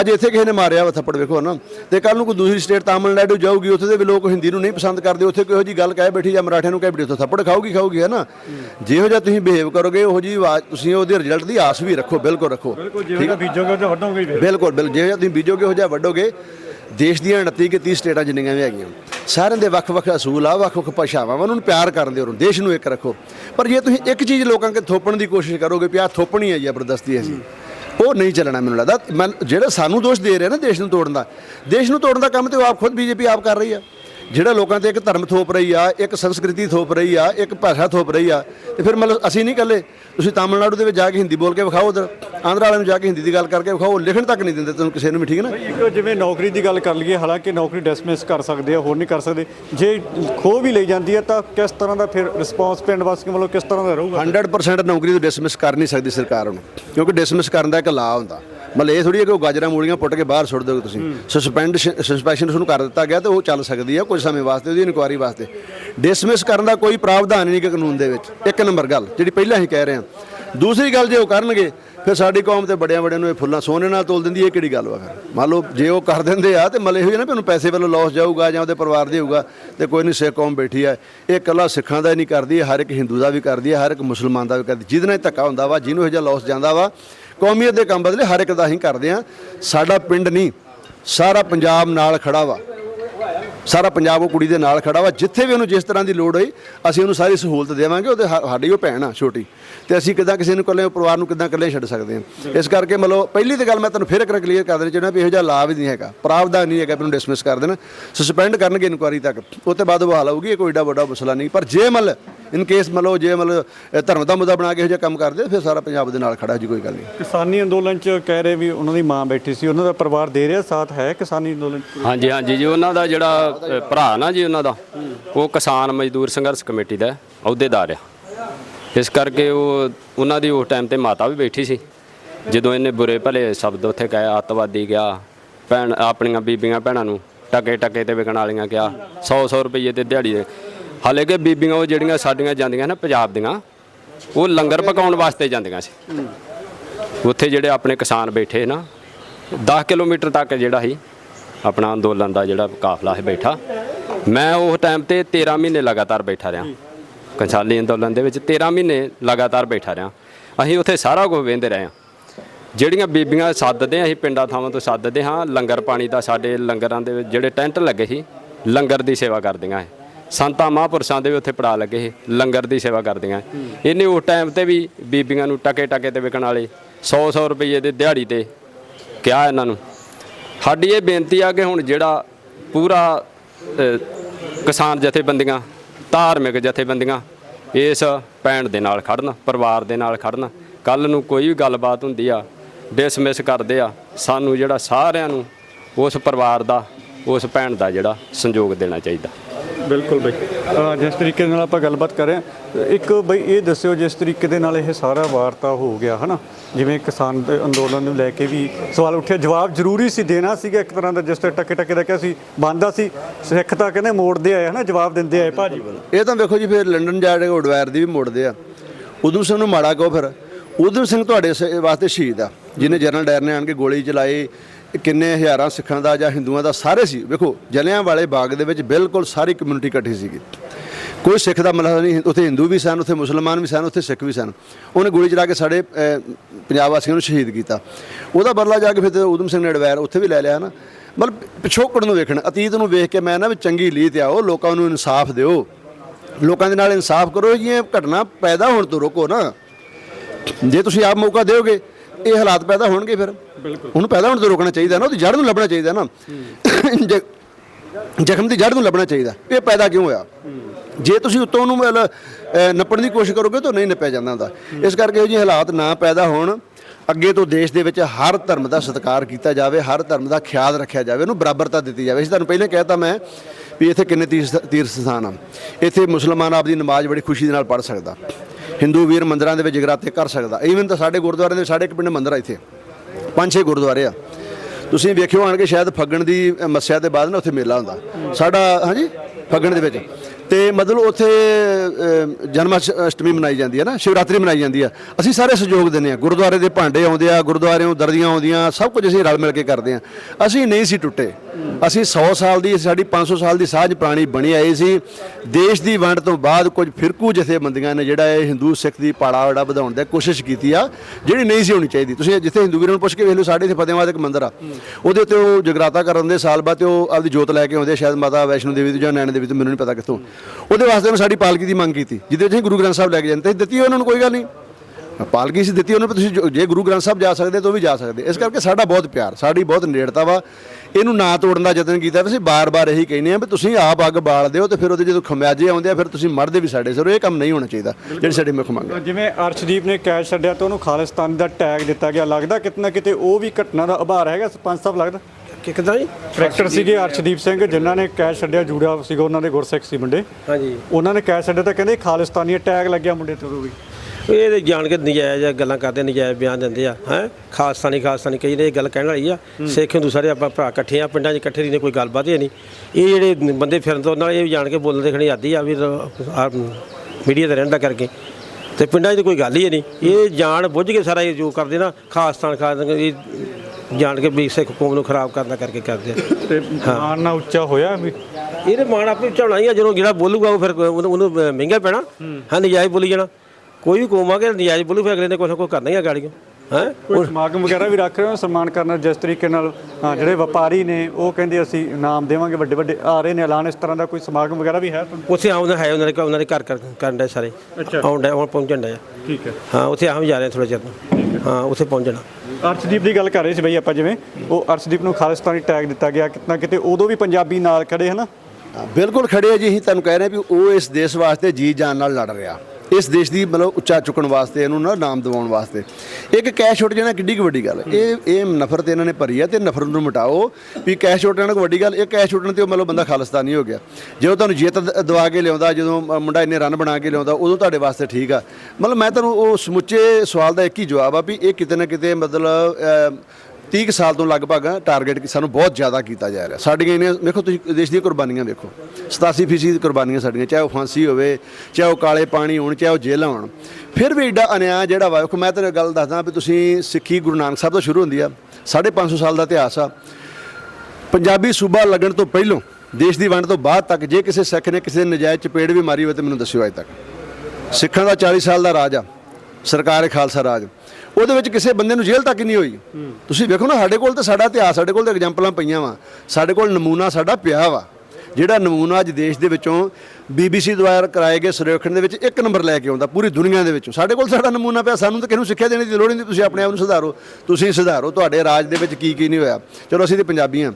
Speaker 2: ਅੱਜ ਇੱਥੇ ਕਿਸੇ ਨੇ ਮਾਰਿਆ ਵਾ ਥੱਪੜ ਵੇਖੋ ਨਾ। ਤੇ ਕੱਲ ਨੂੰ ਕੋਈ ਦੂਸਰੀ ਸਟੇਟ ਤਾਮਿਲਨਾਡੂ ਜਾਊਗੀ ਉੱਥੇ ਦੇ ਵੀ ਲੋਕ ਹਿੰਦੀ ਨੂੰ ਨਹੀਂ ਪਸੰਦ ਕਰਦੇ ਉੱਥੇ ਕੋਈ ਇਹੋ ਜੀ ਗੱਲ ਕਹਿ ਬੈਠੀ ਜਾਂ ਮਰਾਠਿਆਂ ਨੂੰ ਕਹਿ ਬੈਠੀ ਉੱਥੇ ਥੱਪੜ ਖਾਊਗੀ ਖਾਊਗੀ ਹੈ ਨਾ? ਜਿਹੋ ਜਿਹਾ ਤੁਸੀਂ ਬਿਹੇਵ ਕਰੋਗੇ ਉਹੋ ਜੀ ਆਵਾਜ਼ ਤੁਸੀਂ ਉਹਦੇ ਰਿਜ਼ਲਟ ਦੀ ਆਸ ਵੀ ਰੱਖੋ ਬਿਲਕੁਲ ਰੱਖੋ।
Speaker 1: ਬਿਲਕੁਲ ਜਿਵੇਂ ਬੀਜੋਗੇ ਤਾਂ ਵੱਢੋਗੇ ਹੀ ਫਿਰ।
Speaker 2: ਬਿਲਕੁਲ ਬਿਲਕੁਲ ਜਿਹੋ ਜਿਹਾ ਤੁਸੀਂ ਬੀਜੋਗੇ ਉਹ ਜਿਹਾ ਵੱਢੋਗੇ। ਦੇਸ਼ ਦੀਆਂ 29 ਕਿ 30 ਸਟੇਟਾਂ ਜਿੰਨੀਆਂ ਵੀ ਹੈਗੀਆਂ ਸਾਰਿਆਂ ਦੇ ਵੱਖ-ਵੱਖ ਅਸੂਲ ਆ ਵੱਖ-ਵੱਖ ਭਾਸ਼ਾਵਾਂ ਉਹਨਾਂ ਨੂੰ ਪਿਆਰ ਕਰਨ ਦਿਓ ਦੇਸ਼ ਨੂੰ ਇੱਕ ਰੱਖੋ। ਪਰ ਜੇ ਤੁਸੀਂ ਇੱਕ ਚੀਜ਼ ਲੋਕਾਂ ਕੇ ਥੋਪਣ ਦੀ ਕੋਸ਼ਿਸ਼ ਕਰੋਗੇ ਆਹ ਥੋਪਣੀ ਹੈ ਜੀ ਜ਼ਬਰਦਸਤੀ ਹੈ ਜੀ ਉਹ ਨਹੀਂ ਚੱਲਣਾ ਮੈਨੂੰ ਲੱਗਦਾ। ਮੈਂ ਜਿਹੜਾ ਸਾਨੂੰ ਦੋਸ਼ ਦੇ ਰਿਹਾ ਨਾ ਦੇਸ਼ ਨੂੰ ਤੋੜਨ ਦਾ, ਦੇਸ਼ ਨੂੰ ਤੋੜਨ ਦਾ ਕੰਮ ਤੇ ਉਹ ਆਪ ਖੁਦ ਬੀਜੇਪੀ ਆਪ ਕਰ ਰਹੀ ਆ। ਜਿਹੜਾ ਲੋਕਾਂ ਤੇ ਇੱਕ ਧਰਮ ਥੋਪ ਰਹੀ ਆ ਇੱਕ ਸੰਸਕ੍ਰਿਤੀ ਥੋਪ ਰਹੀ ਆ ਇੱਕ ਭਾਸ਼ਾ ਥੋਪ ਰਹੀ ਆ ਤੇ ਫਿਰ ਮਤਲਬ ਅਸੀਂ ਨਹੀਂ ਇਕੱਲੇ। ਤੁਸੀਂ ਤਾਮਿਲਨਾਡੂ ਦੇ ਵਿੱਚ ਜਾ ਕੇ ਹਿੰਦੀ ਬੋਲ ਕੇ ਵਿਖਾਓ ਉਧਰ ਆਂਧਰਾ ਵਾਲਿਆਂ ਨੂੰ ਜਾ ਕੇ ਹਿੰਦੀ ਦੀ ਗੱਲ ਕਰਕੇ ਵਿਖਾਓ ਲਿਖਣ ਤੱਕ ਨਹੀਂ ਦਿੰਦੇ ਤੁਹਾਨੂੰ ਕਿਸੇ ਨੂੰ ਵੀ ਠੀਕ ਹੈ ਨਾ?
Speaker 1: ਇੱਕ ਜਿਵੇਂ ਨੌਕਰੀ ਦੀ ਗੱਲ ਕਰ ਲਈਏ ਹਾਲਾਂਕਿ ਨੌਕਰੀ ਡਿਸਮਿਸ ਕਰ ਸਕਦੇ ਆ ਹੋਰ ਨਹੀਂ ਕਰ ਸਕਦੇ। ਜੇ ਖੋ ਵੀ ਲਈ ਜਾਂਦੀ ਹੈ ਤਾਂ ਕਿਸ ਤਰ੍ਹਾਂ ਦਾ ਫਿਰ ਰਿਸਪੌਂਸ ਪਿੰਡ ਵਾਸੀਆਂ ਵੱਲੋਂ ਕਿਸ ਤਰ੍ਹਾਂ ਦਾ ਰਹੂਗਾ?
Speaker 2: 100% ਨੌਕਰੀ ਤੋਂ ਡਿਸਮਿਸ ਕਰ ਨਹੀਂ ਸਕਦੀ ਸਰਕਾਰ ਉਹਨੂੰ ਕਿਉਂਕਿ ਡਿਸਮਿਸ ਕਰਨ ਦਾ ਇੱਕ ਲਾ ਹੁੰਦਾ। ਮਤਲਬ ਇਹ ਥੋੜੀ ਹੈ ਕਿ ਉਹ ਗਾਜਰਾਂ ਮੂਲੀਆਂ ਪੁੱਟ ਕੇ ਬਾਹਰ ਸੁੱਟ ਦਿਓ ਤੁਸੀਂ। ਸਸਪੈਂਡ ਸਸਪੈਂਸ਼ਨ ਉਹਨੂੰ ਕਰ ਦਿੱਤਾ ਗਿਆ ਤੇ ਉਹ ਚੱਲ ਸਕਦੀ ਹੈ ਕੁਝ ਸਮੇਂ ਵਾਸਤੇ ਉਹਦੀ ਇਨਕੁਆਰੀ ਵਾਸਤੇ। ਡਿਸਮਿਸ ਕਰਨ ਦਾ ਕੋਈ ਪ੍ਰਾਵਧਾਨ ਨਹੀਂ ਕਿ ਕਾਨੂੰਨ ਦੇ ਵਿੱਚ। ਇੱਕ ਨੰਬਰ ਗੱਲ ਜਿਹੜੀ ਪਹਿਲਾਂ ਹੀ ਕਹਿ ਰਹੇ ਹਾਂ। ਦੂਸਰੀ ਗੱਲ ਜੇ ਉਹ ਕਰਨਗੇ ਫਿਰ ਸਾਡੀ ਕੌਮ ਤੇ ਬੜਿਆਂ ਬੜਿਆਂ ਨੂੰ ਇਹ ਫੁੱਲਾਂ ਸੋਨੇ ਨਾਲ ਤੋਲ ਦਿੰਦੀ, ਇਹ ਕਿਹੜੀ ਗੱਲ ਵਾ ਫਿਰ? ਮੰਨ ਲਓ, ਜੇ ਉਹ ਕਰ ਦਿੰਦੇ ਆ, ਤੇ ਮਤਲਬ ਇਹੋ ਹੀ ਨਾ ਵੀ ਉਹਨੂੰ ਪੈਸੇ ਵੱਲੋਂ ਲਾਸ ਜਾਊਗਾ ਜਾਂ ਉਹਦੇ ਪਰਿਵਾਰ ਦੇ ਹੋਊਗਾ, ਤੇ ਕੋਈ ਨਹੀਂ ਸਿੱਖ ਕੌਮ ਬੈਠੀ ਹੈ ਇਹ ਇਕੱਲਾ ਸਿੱਖਾਂ ਦਾ ਹੀ ਨਹੀਂ ਕਰਦੀ ਹਰ ਇੱਕ ਹਿੰਦੂ ਦਾ ਵੀ ਕਰਦੀ ਹੈ ਹਰ ਇੱਕ ਮੁਸਲਮਾਨ ਦਾ ਵੀ ਕਰਦੀ। ਜਿਹਦੇ ਨਾਲ ਧੱਕਾ ਹੁੰਦਾ ਵਾ, ਜਿਹਨੂੰ ਇਹ ਜਿਹਾ ਲਾਸ ਜਾਂਦਾ ਵਾ, ਕੌਮੀਅਤ ਦੇ ਕੰਮ ਬਦਲੇ ਹਰ ਇੱਕ ਦਾ ਹੀ ਕਰਦੇ ਆ। ਸਾਡਾ ਪਿੰਡ ਨਹੀਂ, ਸਾਰਾ ਪੰਜਾਬ ਨਾਲ ਖੜਾ ਵਾ। ਸਾਰਾ ਪੰਜਾਬ ਉਹ ਕੁੜੀ ਦੇ ਨਾਲ ਖੜਾ ਵਾ, ਜਿੱਥੇ ਵੀ ਉਹਨੂੰ ਜਿਸ ਤਰ੍ਹਾਂ ਦੀ ਲੋੜ ਹੋਈ, ਅਸੀਂ ਉਹਨੂੰ ਸਾਰੀ ਸਹੂਲਤ ਦੇਵਾਂਗੇ, ਉਹਦੇ ਹਾ, ਸਾਡੀ ਉਹ ਭੈਣ ਆ, ਛੋਟੀ। ਤੇ ਅਸੀਂ ਕਿਦਾਂ ਕਿਸੇ ਨੂੰ ਇਕੱਲੇ, ਪਰਿਵਾਰ ਨੂੰ ਕਿਦਾਂ ਇਕੱਲੇ ਛੱਡ ਸਕਦੇ ਹਾਂ। ਇਸ ਕਰਕੇ ਮਤਲਬ ਪਹਿਲੀ ਤੇ ਗੱਲ ਮੈਂ ਤੁਹਾਨੂੰ ਫਿਰ ਇੱਕ ਕਲੀਅਰ ਕਰ ਦੇਣਾ ਚਾਹੁੰਦਾ ਵੀ ਇਹੋ ਜਿਹਾ ਲਾਭ ਹੀ ਨਹੀਂ ਹੈਗਾ। ਪ੍ਰਾਵਧਾਨ ਨਹੀਂ ਹੈਗਾ ਵੀ ਉਹਨੂੰ ਡਿਸਮਿਸ ਕਰ ਦੇਣਾ। ਸਸਪੈਂਡ ਕਰਨਗੇ ਇਨਕੁਆਰੀ ਤੱਕ। ਉਹ ਤੋਂ ਬਾਅਦ ਉਹ ਹਾਲ ਹੋਊਗੀ, ਇਹ ਕੋਈ ਏਡਾ ਵੱਡਾ ਮਸਲਾ ਨਹੀਂ। ਪਰ ਜੇ ਮਤਲਬ ਇਨ ਕੇਸ ਮਤਲਬ ਜੇ ਮਤਲਬ ਧਰਮ ਦਾ ਮੁੱਦਾ ਬਣਾ ਕੇ ਇਹੋ ਜਿਹਾ ਕੰਮ ਕਰਦੇ ਫਿਰ ਸਾਰਾ ਪੰਜਾਬ ਦੇ ਨਾਲ ਖੜਾ ਜੀ ਕੋਈ ਗੱਲ ਨਹੀਂ।
Speaker 1: ਕਿਸਾਨੀ ਅੰਦੋਲਨ ਚ ਕਹਿ ਰਹੇ ਵੀ ਉਹਨਾਂ ਦੀ ਮਾਂ ਬੈਠੀ ਸੀ ਉਹਨਾਂ ਦਾ ਪਰਿਵਾਰ ਦੇ ਰਿਹਾ ਸਾਥ ਹੈ ਕਿਸਾਨੀ ਅੰਦੋਲਨ?
Speaker 5: ਹਾਂਜੀ ਹਾਂਜੀ ਜੀ ਉਹਨਾਂ ਦਾ ਜਿਹੜਾ ਭਰਾ ਨਾ ਜੀ ਉਹਨਾਂ ਦਾ ਉਹ ਕਿਸਾਨ ਮਜ਼ਦੂਰ ਸੰਘਰਸ਼ ਕਮੇਟੀ ਦਾ ਅਹੁਦੇਦਾਰ ਆ। ਇਸ ਕਰਕੇ ਉਹ ਉਹਨਾਂ ਦੀ ਉਸ ਟਾਈਮ ਤੇ ਮਾਤਾ ਵੀ ਬੈਠੀ ਸੀ। ਜਦੋਂ ਇਹਨੇ ਬੁਰੇ ਭਲੇ ਸ਼ਬਦ ਉੱਥੇ ਕਹੇ ਅੱਤਵਾਦੀ ਗਿਆ ਭੈਣ ਆਪਣੀਆਂ ਬੀਬੀਆਂ ਭੈਣਾਂ ਨੂੰ ਟਕੇ ਟਕੇ ਤੇ ਵਿਕਣ ਵਾਲੀਆਂ ਕਿਹਾ 100 100 ਰੁਪਏ ਤੇ ਦਿਹਾੜੀ ਦੇ ਹਾਲੇ ਕਿ ਬੀਬੀਆਂ ਉਹ ਜਿਹੜੀਆਂ ਸਾਡੀਆਂ ਜਾਂਦੀਆਂ ਨਾ ਪੰਜਾਬ ਦੀਆਂ, ਉਹ ਲੰਗਰ ਪਕਾਉਣ ਵਾਸਤੇ ਜਾਂਦੀਆਂ ਸੀ। ਉੱਥੇ ਜਿਹੜੇ ਆਪਣੇ ਕਿਸਾਨ ਬੈਠੇ ਨਾ 10 ਕਿਲੋਮੀਟਰ ਤੱਕ ਜਿਹੜਾ ਸੀ, ਆਪਣਾ ਅੰਦੋਲਨ ਦਾ ਜਿਹੜਾ ਕਾਫਲਾ ਹੈ ਬੈਠਾ। ਮੈਂ ਉਹ ਟਾਈਮ ਤੇ 13 ਮਹੀਨੇ ਲਗਾਤਾਰ ਬੈਠਾ ਰਿਹਾ। ਕੰਸਾਲੀ ਅੰਦੋਲਨ ਦੇ ਵਿੱਚ 13 ਮਹੀਨੇ ਲਗਾਤਾਰ ਬੈਠਾ ਰਿਹਾ। ਅਸੀਂ ਉੱਥੇ ਸਾਰਾ ਕੁਝ ਵੇਂਦੇ ਰਹੇ ਹਾਂ। ਜਿਹੜੀਆਂ ਬੀਬੀਆਂ ਸੱਦਦੇ ਹਾਂ, ਅਸੀਂ ਪਿੰਡਾਂ ਥਾਵਾਂ ਤੋਂ ਸੱਦਦੇ ਹਾਂ, ਲੰਗਰ ਪਾਣੀ ਦਾ ਸਾਡੇ ਲੰਗਰਾਂ ਦੇ ਵਿੱਚ ਜਿਹੜੇ ਟੈਂਟ ਲੱਗੇ ਸੀ, ਲੰਗਰ ਦੀ ਸੇਵਾ ਕਰਦੀਆਂ ਹੈ ਸੰਤਾਂ ਮਹਾਂਪੁਰਸ਼ਾਂ ਦੇ ਵੀ ਉੱਥੇ ਪੜਾ ਲੱਗੇ ਸੀ, ਲੰਗਰ ਦੀ ਸੇਵਾ ਕਰਦੀਆਂ ਇਹਨੇ ਉਸ ਟਾਈਮ ਤੇ ਵੀ ਬੀਬੀਆਂ ਨੂੰ ਟਕੇ ਟਕੇ ਤੇ ਵਿਕਣ ਵਾਲੇ 100 100 ਰੁਪਏ ਦੇ ਦਿਹਾੜੀ ਤੇ ਕਿਹਾ ਇਹਨਾਂ ਨੂੰ। ਸਾਡੀ ਇਹ ਬੇਨਤੀ ਆ ਕਿ ਹੁਣ ਜਿਹੜਾ ਪੂਰਾ ਕਿਸਾਨ ਜਥੇਬੰਦੀਆਂ, ਧਾਰਮਿਕ ਜਥੇਬੰਦੀਆਂ ਇਸ ਭੈਣ ਦੇ ਨਾਲ ਖੜਨ, ਪਰਿਵਾਰ ਦੇ ਨਾਲ ਖੜਨ, ਕੱਲ ਨੂੰ ਕੋਈ ਵੀ ਗੱਲਬਾਤ ਹੁੰਦੀ ਆ ਡਿਸਮਿਸ ਕਰਦੇ ਆ, ਸਾਨੂੰ ਜਿਹੜਾ ਸਾਰਿਆਂ ਨੂੰ ਉਸ ਪਰਿਵਾਰ ਦਾ, ਉਸ ਭੈਣ ਦਾ ਜਿਹੜਾ ਸੰਯੋਗ ਦੇਣਾ ਚਾਹੀਦਾ।
Speaker 1: ਬਿਲਕੁਲ ਬਈ। ਜਿਸ ਤਰੀਕੇ ਨਾਲ ਆਪਾਂ ਗੱਲਬਾਤ ਕਰ ਰਹੇ ਹਾਂ ਇੱਕ ਬਈ ਇਹ ਦੱਸਿਓ ਜਿਸ ਤਰੀਕੇ ਦੇ ਨਾਲ ਇਹ ਸਾਰਾ ਵਾਰਤਾ ਹੋ ਗਿਆ ਹਨਾ? ਜਿਵੇਂ ਕਿਸਾਨ ਦੇ ਅੰਦੋਲਨ ਨੂੰ ਲੈ ਕੇ ਵੀ ਸਵਾਲ ਉੱਠਿਆ। ਜਵਾਬ ਜ਼ਰੂਰੀ ਸੀ ਦੇਣਾ ਸੀਗਾ ਇੱਕ ਤਰ੍ਹਾਂ ਦਾ ਜਿਸ ਤੇ ਟੱਕੇ ਟੱਕੇ ਦਾ ਕਿਹਾ ਸੀ ਬੰਦਾ ਸੀ। ਸਿੱਖ ਤਾਂ ਕਹਿੰਦੇ ਮੋੜਦੇ ਆਏ ਹਨਾ? ਜਵਾਬ ਦਿੰਦੇ ਆਏ ਭਾਜੀ।
Speaker 2: ਇਹ ਤਾਂ ਵੇਖੋ ਜੀ ਫਿਰ ਲੰਡਨ ਜਾ ਕੇ ਉਡਵਾਇਰ ਦੀ ਵੀ ਮੋੜਦੇ ਆ। ਉਦੋਂ ਸਿੰਘ ਨੂੰ ਮਾੜਾ ਕਹੋ ਫਿਰ। ਉਦੋਂ ਸਿੰਘ ਤੁਹਾਡੇ ਸ- ਵਾਸਤੇ ਸ਼ਹੀਦ ਆ ਜਿਹਨੇ ਜਨਰਲ ਡਾਇਰ ਨੇ ਆਣ ਕੇ ਗੋਲੀ ਚਲਾਈ ਕਿੰਨੇ ਹਜ਼ਾਰਾਂ ਸਿੱਖਾਂ ਦਾ ਜਾਂ ਹਿੰਦੂਆਂ ਦਾ ਸਾਰੇ ਸੀ। ਵੇਖੋ, ਜਲਿਆਂ ਵਾਲੇ ਬਾਗ ਦੇ ਵਿੱਚ ਬਿਲਕੁਲ ਸਾਰੀ ਕਮਿਊਨਿਟੀ ਇਕੱਠੀ ਸੀਗੀ। ਕੋਈ ਸਿੱਖ ਦਾ ਮਤਲਬ ਨਹੀਂ, ਉੱਥੇ ਹਿੰਦੂ ਵੀ ਸਨ, ਉੱਥੇ ਮੁਸਲਮਾਨ ਵੀ ਸਨ, ਉੱਥੇ ਸਿੱਖ ਵੀ ਸਨ। ਉਹਨੇ ਗੋਲੀ ਚਲਾ ਕੇ ਸਾਡੇ ਪੰਜਾਬ ਵਾਸੀਆਂ ਨੂੰ ਸ਼ਹੀਦ ਕੀਤਾ। ਉਹਦਾ ਬਦਲਾ ਜਾ ਕੇ ਫਿਰ ਤੇ ਸਿੰਘ ਨੇ ਅਡਵਾਇਰ ਉੱਥੇ ਵੀ ਲੈ ਲਿਆ ਨਾ। ਮਤਲਬ ਪਿਛੋਕੜ ਨੂੰ ਵੇਖਣ, ਅਤੀਤ ਨੂੰ ਵੇਖ ਕੇ ਮੈਂ ਨਾ ਵੀ ਚੰਗੀ ਲੀਤ ਆਓ ਲੋਕਾਂ ਨੂੰ ਇਨਸਾਫ ਦਿਓ। ਲੋਕਾਂ ਦੇ ਨਾਲ ਇਨਸਾਫ ਕਰੋ ਜੀ ਇਹ ਘਟਨਾ ਪੈਦਾ ਹੋਣ ਤੋਂ ਰੋਕੋ ਨਾ। ਜੇ ਤੁਸੀਂ ਆਪ ਮੌਕਾ ਦਿਓਗੇ, ਇਹ ਹਾਲਾਤ ਪੈਦਾ ਹੋਣਗੇ ਫਿਰ। ਉਹਨੂੰ ਪੈਦਾ ਹੋਣ ਤੋਂ ਰੋਕਣਾ ਚਾਹੀਦਾ ਨਾ ਉਹਦੀ ਜੜ ਨੂੰ ਲੱਭਣਾ ਚਾਹੀਦਾ ਨਾ। ਜ਼ਖਮ ਦੀ ਜੜ ਨੂੰ ਲੱਭਣਾ ਚਾਹੀਦਾ ਇਹ ਪੈਦਾ ਕਿਉਂ ਹੋਇਆ? ਜੇ ਤੁਸੀਂ ਉੱਤੋਂ ਉਹਨੂੰ ਨੱਪਣ ਦੀ ਕੋਸ਼ਿਸ਼ ਕਰੋਗੇ ਤਾਂ ਨਹੀਂ ਨੱਪਿਆ ਜਾਂਦਾ ਹੁੰਦਾ ਇਸ ਕਰਕੇ ਇਹੋ ਜਿਹੇ ਹਾਲਾਤ ਨਾ ਪੈਦਾ ਹੋਣ ਅੱਗੇ ਤੋਂ ਦੇਸ਼ ਦੇ ਵਿੱਚ ਹਰ ਧਰਮ ਦਾ ਸਤਿਕਾਰ ਕੀਤਾ ਜਾਵੇ ਹਰ ਧਰਮ ਦਾ ਖਿਆਲ ਰੱਖਿਆ ਜਾਵੇ ਉਹਨੂੰ ਬਰਾਬਰਤਾ ਦਿੱਤੀ ਜਾਵੇ। ਇਸ ਤੁਹਾਨੂੰ ਪਹਿਲਾਂ ਕਹਿਤਾ ਮੈਂ ਵੀ ਇੱਥੇ ਕਿੰਨੇ ਤੀਰਥ ਤੀਰਥ ਸਥਾਨ ਆ। ਇੱਥੇ ਮੁਸਲਮਾਨ ਆਪਦੀ ਨਮਾਜ਼ ਬੜੀ ਖੁਸ਼ੀ ਦੇ ਨਾਲ ਪੜ੍ਹ ਸਕਦਾ। ਹਿੰਦੂ ਵੀਰ ਮੰਦਰਾਂ ਦੇ ਵਿੱਚ ਜਗਰਾਤੇ ਕਰ ਸਕਦਾ। ਈਵਨ ਤਾਂ ਸਾਡੇ ਗੁਰਦੁਆਰਿਆਂ ਦੇ ਸਾਡੇ ਇੱਕ ਪਿੰਡ ਮੰਦਿਰ ਆ ਇੱਥੇ। ਪੰਜ ਛੇ ਗੁਰਦੁਆਰੇ ਆ। ਤੁਸੀਂ ਵੇਖਿਓ ਆਣ ਕੇ ਸ਼ਾਇਦ ਫੱਗਣ ਦੀ ਮੱਸਿਆ ਦੇ ਬਾਅਦ ਨਾ ਉੱਥੇ ਮੇਲਾ ਹੁੰਦਾ। ਸਾਡਾ, ਹਾਂਜੀ? ਫੱਗਣ ਦੇ ਵਿੱਚ। ਤੇ ਮਤਲਬ ਉੱਥੇ ਜਨਮ ਅਸ਼- ਅਸ਼ਟਮੀ ਮਨਾਈ ਜਾਂਦੀ ਹੈ ਨਾ ਸ਼ਿਵਰਾਤਰੀ ਮਨਾਈ ਜਾਂਦੀ ਆ ਅਸੀਂ ਸਾਰੇ ਸਹਿਯੋਗ ਦਿੰਦੇ ਆ ਗੁਰਦੁਆਰੇ ਦੇ ਭਾਂਡੇ ਆਉਂਦੇ ਆ ਗੁਰਦੁਆਰਿਓਂ ਦਰਦੀਆਂ ਆਉਂਦੀਆਂ ਸਭ ਕੁਝ ਅਸੀਂ ਰਲ ਮਿਲ ਕੇ ਕਰਦੇ ਆ ਅਸੀਂ ਨਹੀਂ ਸੀ ਟੁੱਟੇ। ਅਸੀਂ 100 ਸਾਲ ਦੀ ਸਾਡੀ 500 ਸਾਲ ਦੀ ਸਾਂਝ ਪੁਰਾਣੀ ਬਣੀ ਆਈ ਸੀ। ਦੇਸ਼ ਦੀ ਵੰਡ ਤੋਂ ਬਾਅਦ ਕੁਝ ਫਿਰਕੂ ਜਥੇਬੰਦੀਆਂ ਨੇ ਜਿਹੜਾ ਇਹ ਹਿੰਦੂ ਸਿੱਖ ਦੀ ਪਾੜਾ ਵੜਾ ਵਧਾਉਣ ਦੀ ਕੋਸ਼ਿਸ਼ ਕੀਤੀ ਆ ਜਿਹੜੀ ਨਹੀਂ ਸੀ ਹੋਣੀ ਚਾਹੀਦੀ। ਤੁਸੀਂ ਜਿੱਥੇ ਹਿੰਦੂ ਵੀਰਾਂ ਨੂੰ ਪੁੱਛ ਕੇ ਵੇਖ ਲਓ ਸਾਡੇ ਇੱਥੇ ਫਤਿਹਵਾਦ ਇੱਕ ਮੰਦਿਰ ਆ। ਉਹਦੇ 'ਤੇ ਉਹ ਜਗਰਾਤਾ ਕਰਨ ਦੇ ਸਾਲ ਬਾਅਦ ਤੇ ਉਹ ਆਪਦੀ ਜੋਤ ਲੈ ਕੇ ਆਉਂਦੇ ਆ, ਸ਼ਾਇਦ ਮਾਤਾ ਵੈਸ਼ਨੋ ਦੇਵੀ ਤੋਂ ਜਾਂ ਨੈਣ ਦੇਵੀ ਤੋਂ ਮੈਨੂੰ ਨਹੀਂ ਪਤਾ ਕਿੱਥੋਂ। ਉਹਦੇ ਵਾਸਤੇ ਮੈਂ ਸਾਡੀ ਪਾਲਕੀ ਦੀ ਮੰਗ ਕੀਤੀ, ਜਿਹਦੇ ਵਿੱਚ ਗੁਰੂ ਗ੍ਰੰਥ ਸਾਹਿਬ ਲੈ ਕੇ ਜਾਂਦੇ। ਦਿੱਤੀ ਉਹਨਾਂ ਨੂੰ ਕੋਈ ਗੱਲ ਨਹੀਂ। ਪਾਲਕੀ ਸੀ ਦਿੱਤੀ, ਉਹਨਾਂ ਨੂੰ ਤੁਸੀਂ ਜੇ ਗੁਰੂ ਗ੍ਰੰਥ ਸਾਹਿਬ ਜਾ ਸਕਦੇ ਤਾਂ ਉਹ ਵੀ ਜਾ ਸਕਦੇ। ਇਸ ਕਰਕੇ ਸਾਡਾ ਬਹੁਤ ਪਿਆਰ, ਸਾਡੀ ਬਹੁਤ ਨੇੜਤਾ ਵਾ। ਇਹਨੂੰ ਨਾ ਤੋੜਨ ਦਾ ਯਤਨ ਕੀਤਾ ਅਸੀਂ ਬਾਰ-ਬਾਰ ਇਹੀ ਕਹਿੰਦੇ ਆ ਵੀ ਤੁਸੀਂ ਆਪ ਅੱਗ ਬਾਲ ਦਿਓ ਤੇ ਫਿਰ ਉਹਦੇ ਜਦੋਂ ਖਮਿਆਜੇ ਆਉਂਦੇ ਆ, ਫਿਰ ਤੁਸੀਂ ਮਰਦੇ ਵੀ ਸਾਡੇ ਸਿਰ। ਇਹ ਕੰਮ ਨਹੀਂ ਹੋਣਾ ਚਾਹੀਦਾ, ਜਿਹੜੀ ਸਾਡੀ ਮੁੱਖ ਮੰਗ ਹੈ
Speaker 1: ਜਿਵੇਂ ਅਰਸ਼ਦੀਪ ਨੇ ਕੈਸ਼ ਛੱਡਿਆ ਤਾਂ ਉਹਨੂੰ ਖਾਲਿਸਤਾਨ ਦਾ ਟੈਗ ਦਿੱਤਾ ਗਿਆ। ਲੱਗਦਾ ਕਿਤਨਾ ਕਿਤੇ ਉਹ ਵੀ ਘਟਨਾ ਦਾ ਆਭਾਰ ਹੈਗਾ, ਸਰਪੰਚ ਸਾਹਿਬ, ਲੱਗਦਾ?
Speaker 3: ਕਿ ਕਿਦਾਂ ਜੀ?
Speaker 1: ਕਰੈਕਟਰ ਸੀਗੇ ਅਰਸ਼ਦੀਪ ਸਿੰਘ ਜਿਨ੍ਹਾਂ ਨੇ ਕੈਚ ਛੱਡਿਆ ਜੂੜਾ ਸੀਗਾ ਉਹਨਾਂ ਦੇ ਗੁਰਸਿੱਖ ਸੀ ਮੁੰਡੇ।
Speaker 3: ਹਾਂਜੀ।
Speaker 1: ਉਹਨਾਂ ਨੇ ਕੈਚ ਛੱਡਿਆ ਤਾਂ ਕਹਿੰਦੇ ਖਾਲਿਸਤਾਨੀ ਟੈਗ ਲੱਗਿਆ ਮੁੰਡੇ ਤੇ ਉਹ ਵੀ।
Speaker 3: ਇਹ ਤੇ ਜਾਣ ਕੇ ਨਜਾਇਜ਼ ਗੱਲਾਂ ਕਰਦੇ ਨਜਾਇਜ਼ ਬਿਆਨ ਦਿੰਦੇ ਆ ਹੈ? ਖਾਲਸਾਨੀ ਖਾਲਸਾਨੀ ਕਈ ਨੇ ਇਹ ਗੱਲ ਕਹਿਣ ਵਾਲੀ ਆ। ਸਿੱਖ ਹਿੰਦੂ ਸਾਰੇ ਆਪਾਂ ਭਰਾ ਇਕੱਠੇ ਆ ਪਿੰਡਾਂ 'ਚ ਇਕੱਠੇ ਰਹਿੰਦੇ ਕੋਈ ਗੱਲਬਾਤ ਹੀ ਨਹੀਂ। ਇਹ ਜਿਹੜੇ ਬੰਦੇ ਫਿਰਨ ਤੋਂ ਨਾਲ ਇਹ ਵੀ ਜਾਣ ਕੇ ਬੋਲਣ ਦੇ ਖਣੀ ਆਦੀ ਆ ਵੀ ਮੀਡੀਆ ਤੇ ਰਹਿਣ ਦਾ ਕਰਕੇ। ਤੇ ਪਿੰਡਾਂ 'ਚ ਕੋਈ ਗੱਲ ਹੀ ਨਹੀਂ। ਇਹ ਜਾਣ ਬੁੱਝ ਕੇ ਸਾਰਾ ਇਹ ਜੋ ਕਰਦੇ ਨਾ ਖਾਲਸਤਾਨ ਖਾਸ ਇਹ ਜਾਣ ਕੇ ਵੀ ਸਿੱਖ ਕੌਮ ਨੂੰ ਖਰਾਬ ਕਰਨਾ ਕਰਕੇ ਕਰਦੇ ਆ।
Speaker 1: ਤੇ ਮਾਨ ਨਾ ਉੱਚਾ ਹੋਇਆ ਵੀ?
Speaker 3: ਇਹਦੇ ਮਾਣ ਆਪੇ ਝਾਉਣਾ ਹੀ ਆ ਜਦੋਂ ਜਿਹੜਾ ਬੋਲੂਗਾ ਉਹ ਫਿਰ ਉਹਨੂੰ ਉਹਨੂੰ ਮਹਿੰਗਾ ਪੈਣਾ। ਹਾਂ। ਨਜਾਇਜ਼ ਬੋਲੀ ਜਾਣਾ। ਕੋਈ ਵੀ ਕੌਮ ਆ ਕੇ ਨਜਾਇਜ਼ ਬੋਲੂ ਫਿਰ ਅਗਲੇ ਨੇ ਕੁਛ ਨਾ ਕੁਛ ਕਰਨਾ ਹੀ ਆ ਗਾੜੀਆਂ ਹੈ?
Speaker 1: ਕੋਈ ਸਮਾਗਮ ਵਗੈਰਾ ਵੀ ਰੱਖ ਰਹੇ ਹੋ ਸਨਮਾਨ ਕਰਨਾ ਜਿਸ ਤਰੀਕੇ ਨਾਲ ਹਾਂ, ਜਿਹੜੇ ਵਪਾਰੀ ਨੇ ਉਹ ਕਹਿੰਦੇ ਅਸੀਂ ਇਨਾਮ ਦੇਵਾਂਗੇ ਵੱਡੇ ਵੱਡੇ ਆ ਰਹੇ ਨੇ ਐਲਾਨ ਇਸ ਤਰ੍ਹਾਂ ਦਾ ਕੋਈ ਸਮਾਗਮ ਵਗੈਰਾ ਵੀ ਹੈ
Speaker 3: ਉੱਥੇ ਆਉਂਦਾ ਹੈ ਉਹਨਾਂ ਦੇ ਉਹਨਾਂ ਦੇ ਘਰ ਘਰ ਕਰਨ ਦੇ ਸਾਰੇ।
Speaker 1: ਅੱਛਾ।
Speaker 3: ਆਉਣ ਹੁਣ ਪਹੁੰਚਣ ਡੇ
Speaker 1: ਠੀਕ ਹੈ।
Speaker 3: ਹਾਂ ਉੱਥੇ ਆਮ ਜਾ ਰਹੇ ਥੋੜਾ ਚਿਰ ਨੂੰ। ਹਾਂ ਉੱਥੇ ਪਹੁੰਚਣਾ।
Speaker 1: ਅਰਸ਼ਦੀਪ ਦੀ ਗੱਲ ਕਰ ਰਹੇ ਸੀ ਬਈ ਆਪਾਂ ਜਿਵੇਂ ਉਹ ਅਰਸ਼ਦੀਪ ਨੂੰ ਖਾਲਿਸਤਾਨੀ ਟੈਗ ਦਿੱਤਾ ਗਿਆ ਕਿਤਨਾ ਕਿਤੇ ਉਦੋਂ ਵੀ ਪੰਜਾਬੀ ਨਾਲ ਖੜੇ ਹਨਾ?
Speaker 2: ਹਾਂ, ਬਿਲਕੁਲ ਖੜੇ ਆ ਜੀ ਅਸੀਂ ਤੁਹਾਨੂੰ ਕਹਿ ਰਹੇ ਵੀ ਉਹ ਇਸ ਦੇਸ਼ ਵਾਸਤੇ ਜੀ ਜਾਨ ਨਾਲ ਲੜ ਰਿਹਾ। ਇਸ ਦੇਸ਼ ਦੀ ਮਤਲਬ ਉੱਚਾ ਚੁੱਕਣ ਵਾਸਤੇ, ਇਹਨੂੰ ਨਾ ਨਾਮ ਦਿਵਾਉਣ ਵਾਸਤੇ। ਇੱਕ ਕੈਸ਼ ਛੁੱਟ ਜਾਣਾ ਕਿੱਡੀ ਕੁ ਵੱਡੀ ਗੱਲ ਹੈ। ਇਹ ਇਹ ਨਫ਼ਰਤ ਇਹਨਾਂ ਨੇ ਭਰੀ ਹੈ ਤੇ ਨਫ਼ਰਤ ਨੂੰ ਮਿਟਾਓ ਵੀ ਕੈਸ਼ ਛੁੱਟ ਜਾਣਾ ਕੋਈ ਵੱਡੀ ਗੱਲ, ਇਹ ਕੈਸ਼ ਛੁੱਟਣ ਤੇ ਉਹ ਮਤਲਬ ਬੰਦਾ ਖਾਲਿਸਤਾਨੀ ਹੋ ਗਿਆ। ਜਦੋਂ ਤੁਹਾਨੂੰ ਜਿੱਤ ਦਵਾ ਕੇ ਲਿਆਉਂਦਾ, ਜਦੋਂ ਮੁੰਡਾ ਇੰਨੇ ਰਨ ਬਣਾ ਕੇ ਲਿਆਉਂਦਾ, ਉਦੋਂ ਤੁਹਾਡੇ ਵਾਸਤੇ ਠੀਕ ਆ। ਮਤਲਬ ਮੈਂ ਤੁਹਾਨੂੰ ਉਹ ਸਮੁੱਚੇ ਸਵਾਲ ਦਾ ਇੱਕ ਹੀ ਜਵਾਬ ਆ ਵੀ ਇਹ ਕਿਤੇ ਨਾ ਕਿਤੇ ਮਤਲਬ 30 ਕੁ ਸਾਲ ਤੋਂ ਲਗਭਗ ਟਾਰਗੇਟ ਸਾਨੂੰ ਬਹੁਤ ਜ਼ਿਆਦਾ ਕੀਤਾ ਜਾ ਰਿਹਾ। ਸਾਡੀਆਂ ਇਹਨੇ ਦੇਖੋ ਤੁਸੀਂ ਦੇਸ਼ ਦੀਆਂ ਕੁਰਬਾਨੀਆਂ ਵੇਖੋ 87 ਫੀਸਦੀ ਦੀ ਕੁਰਬਾਨੀਆਂ ਸਾਡੀਆਂ, ਚਾਹੇ ਉਹ ਫਾਂਸੀ ਹੋਵੇ, ਚਾਹੇ ਉਹ ਕਾਲੇ ਪਾਣੀ ਹੋਣ, ਚਾਹੇ ਉਹ ਜੇਲ੍ਹਾਂ ਹੋਣ ਫਿਰ ਵੀ ਏਡਾ ਅਨਿਆਂ ਜਿਹੜਾ ਵਾ ਵੇਖੋ ਮੈਂ ਤੈਨੂੰ ਗੱਲ ਦੱਸਦਾ ਵੀ ਤੁਸੀਂ ਸਿੱਖੀ ਗੁਰੂ ਨਾਨਕ ਸਾਹਿਬ ਤੋਂ ਸ਼ੁਰੂ ਹੁੰਦੀ ਆ 550 ਸਾਲ ਦਾ ਇਤਿਹਾਸ ਆ। ਪੰਜਾਬੀ ਸੂਬਾ ਲੱਗਣ ਤੋਂ ਪਹਿਲੋਂ, ਦੇਸ਼ ਦੀ ਵੰਡ ਤੋਂ ਬਾਅਦ ਤੱਕ ਜੇ ਕਿਸੇ ਸਿੱਖ ਨੇ ਕਿਸੇ ਨਜਾਇਜ਼ ਚਪੇੜ ਵੀ ਮਾਰੀ ਹੋਵੇ ਤੇ ਮੈਨੂੰ ਦੱਸਿਓ ਅੱਜ ਤੱਕ। ਸਿੱਖਾਂ ਦਾ 40 ਸਾਲ ਦਾ ਰਾਜ ਆ, ਸਰਕਾਰ ਖਾਲਸਾ ਰਾਜ। ਉਹਦੇ ਵਿੱਚ ਕਿਸੇ ਬੰਦੇ ਨੂੰ ਜੇਲ੍ਹ ਤੱਕ ਨਹੀਂ ਹੋਈ। ਤੁਸੀਂ ਵੇਖੋ ਨਾ ਸਾਡੇ ਕੋਲ ਤਾਂ ਸਾਡਾ ਇਤਿਹਾਸ ਸਾਡੇ ਕੋਲ ਤਾਂ ਐਗਜ਼ਾਮਪਲਾਂ ਪਈਆਂ ਵਾ। ਸਾਡੇ ਕੋਲ ਨਮੂਨਾ ਸਾਡਾ ਪਿਆ ਵਾ। ਜਿਹੜਾ ਨਮੂਨਾ ਅੱਜ ਦੇਸ਼ ਦੇ ਵਿੱਚੋਂ ਬੀਬੀਸੀ ਦੁਆਰਾ ਕਰਾਏ ਗਏ ਸਰਵੇਖਣ ਦੇ ਵਿੱਚ ਇੱਕ ਨੰਬਰ ਲੈ ਕੇ ਆਉਂਦਾ ਪੂਰੀ ਦੁਨੀਆ ਦੇ ਵਿੱਚੋਂ। ਸਾਡੇ ਕੋਲ ਸਾਡਾ ਨਮੂਨਾ ਪਿਆ ਸਾਨੂੰ ਤਾਂ ਕਿਸੇ ਨੂੰ ਸਿੱਖਿਆ ਦੇਣ ਦੀ ਲੋੜ ਨਹੀਂ ਤੁਸੀਂ ਆਪਣੇ ਆਪ ਨੂੰ ਸੁਧਾਰੋ। ਤੁਸੀਂ ਸੁਧਾਰੋ ਤੁਹਾਡੇ ਰਾਜ ਦੇ ਵਿੱਚ ਕੀ ਕੀ ਨਹੀਂ ਹੋਇਆ। ਚਲੋ ਅਸੀਂ ਤੇ ਪੰਜਾਬੀ ਹਾਂ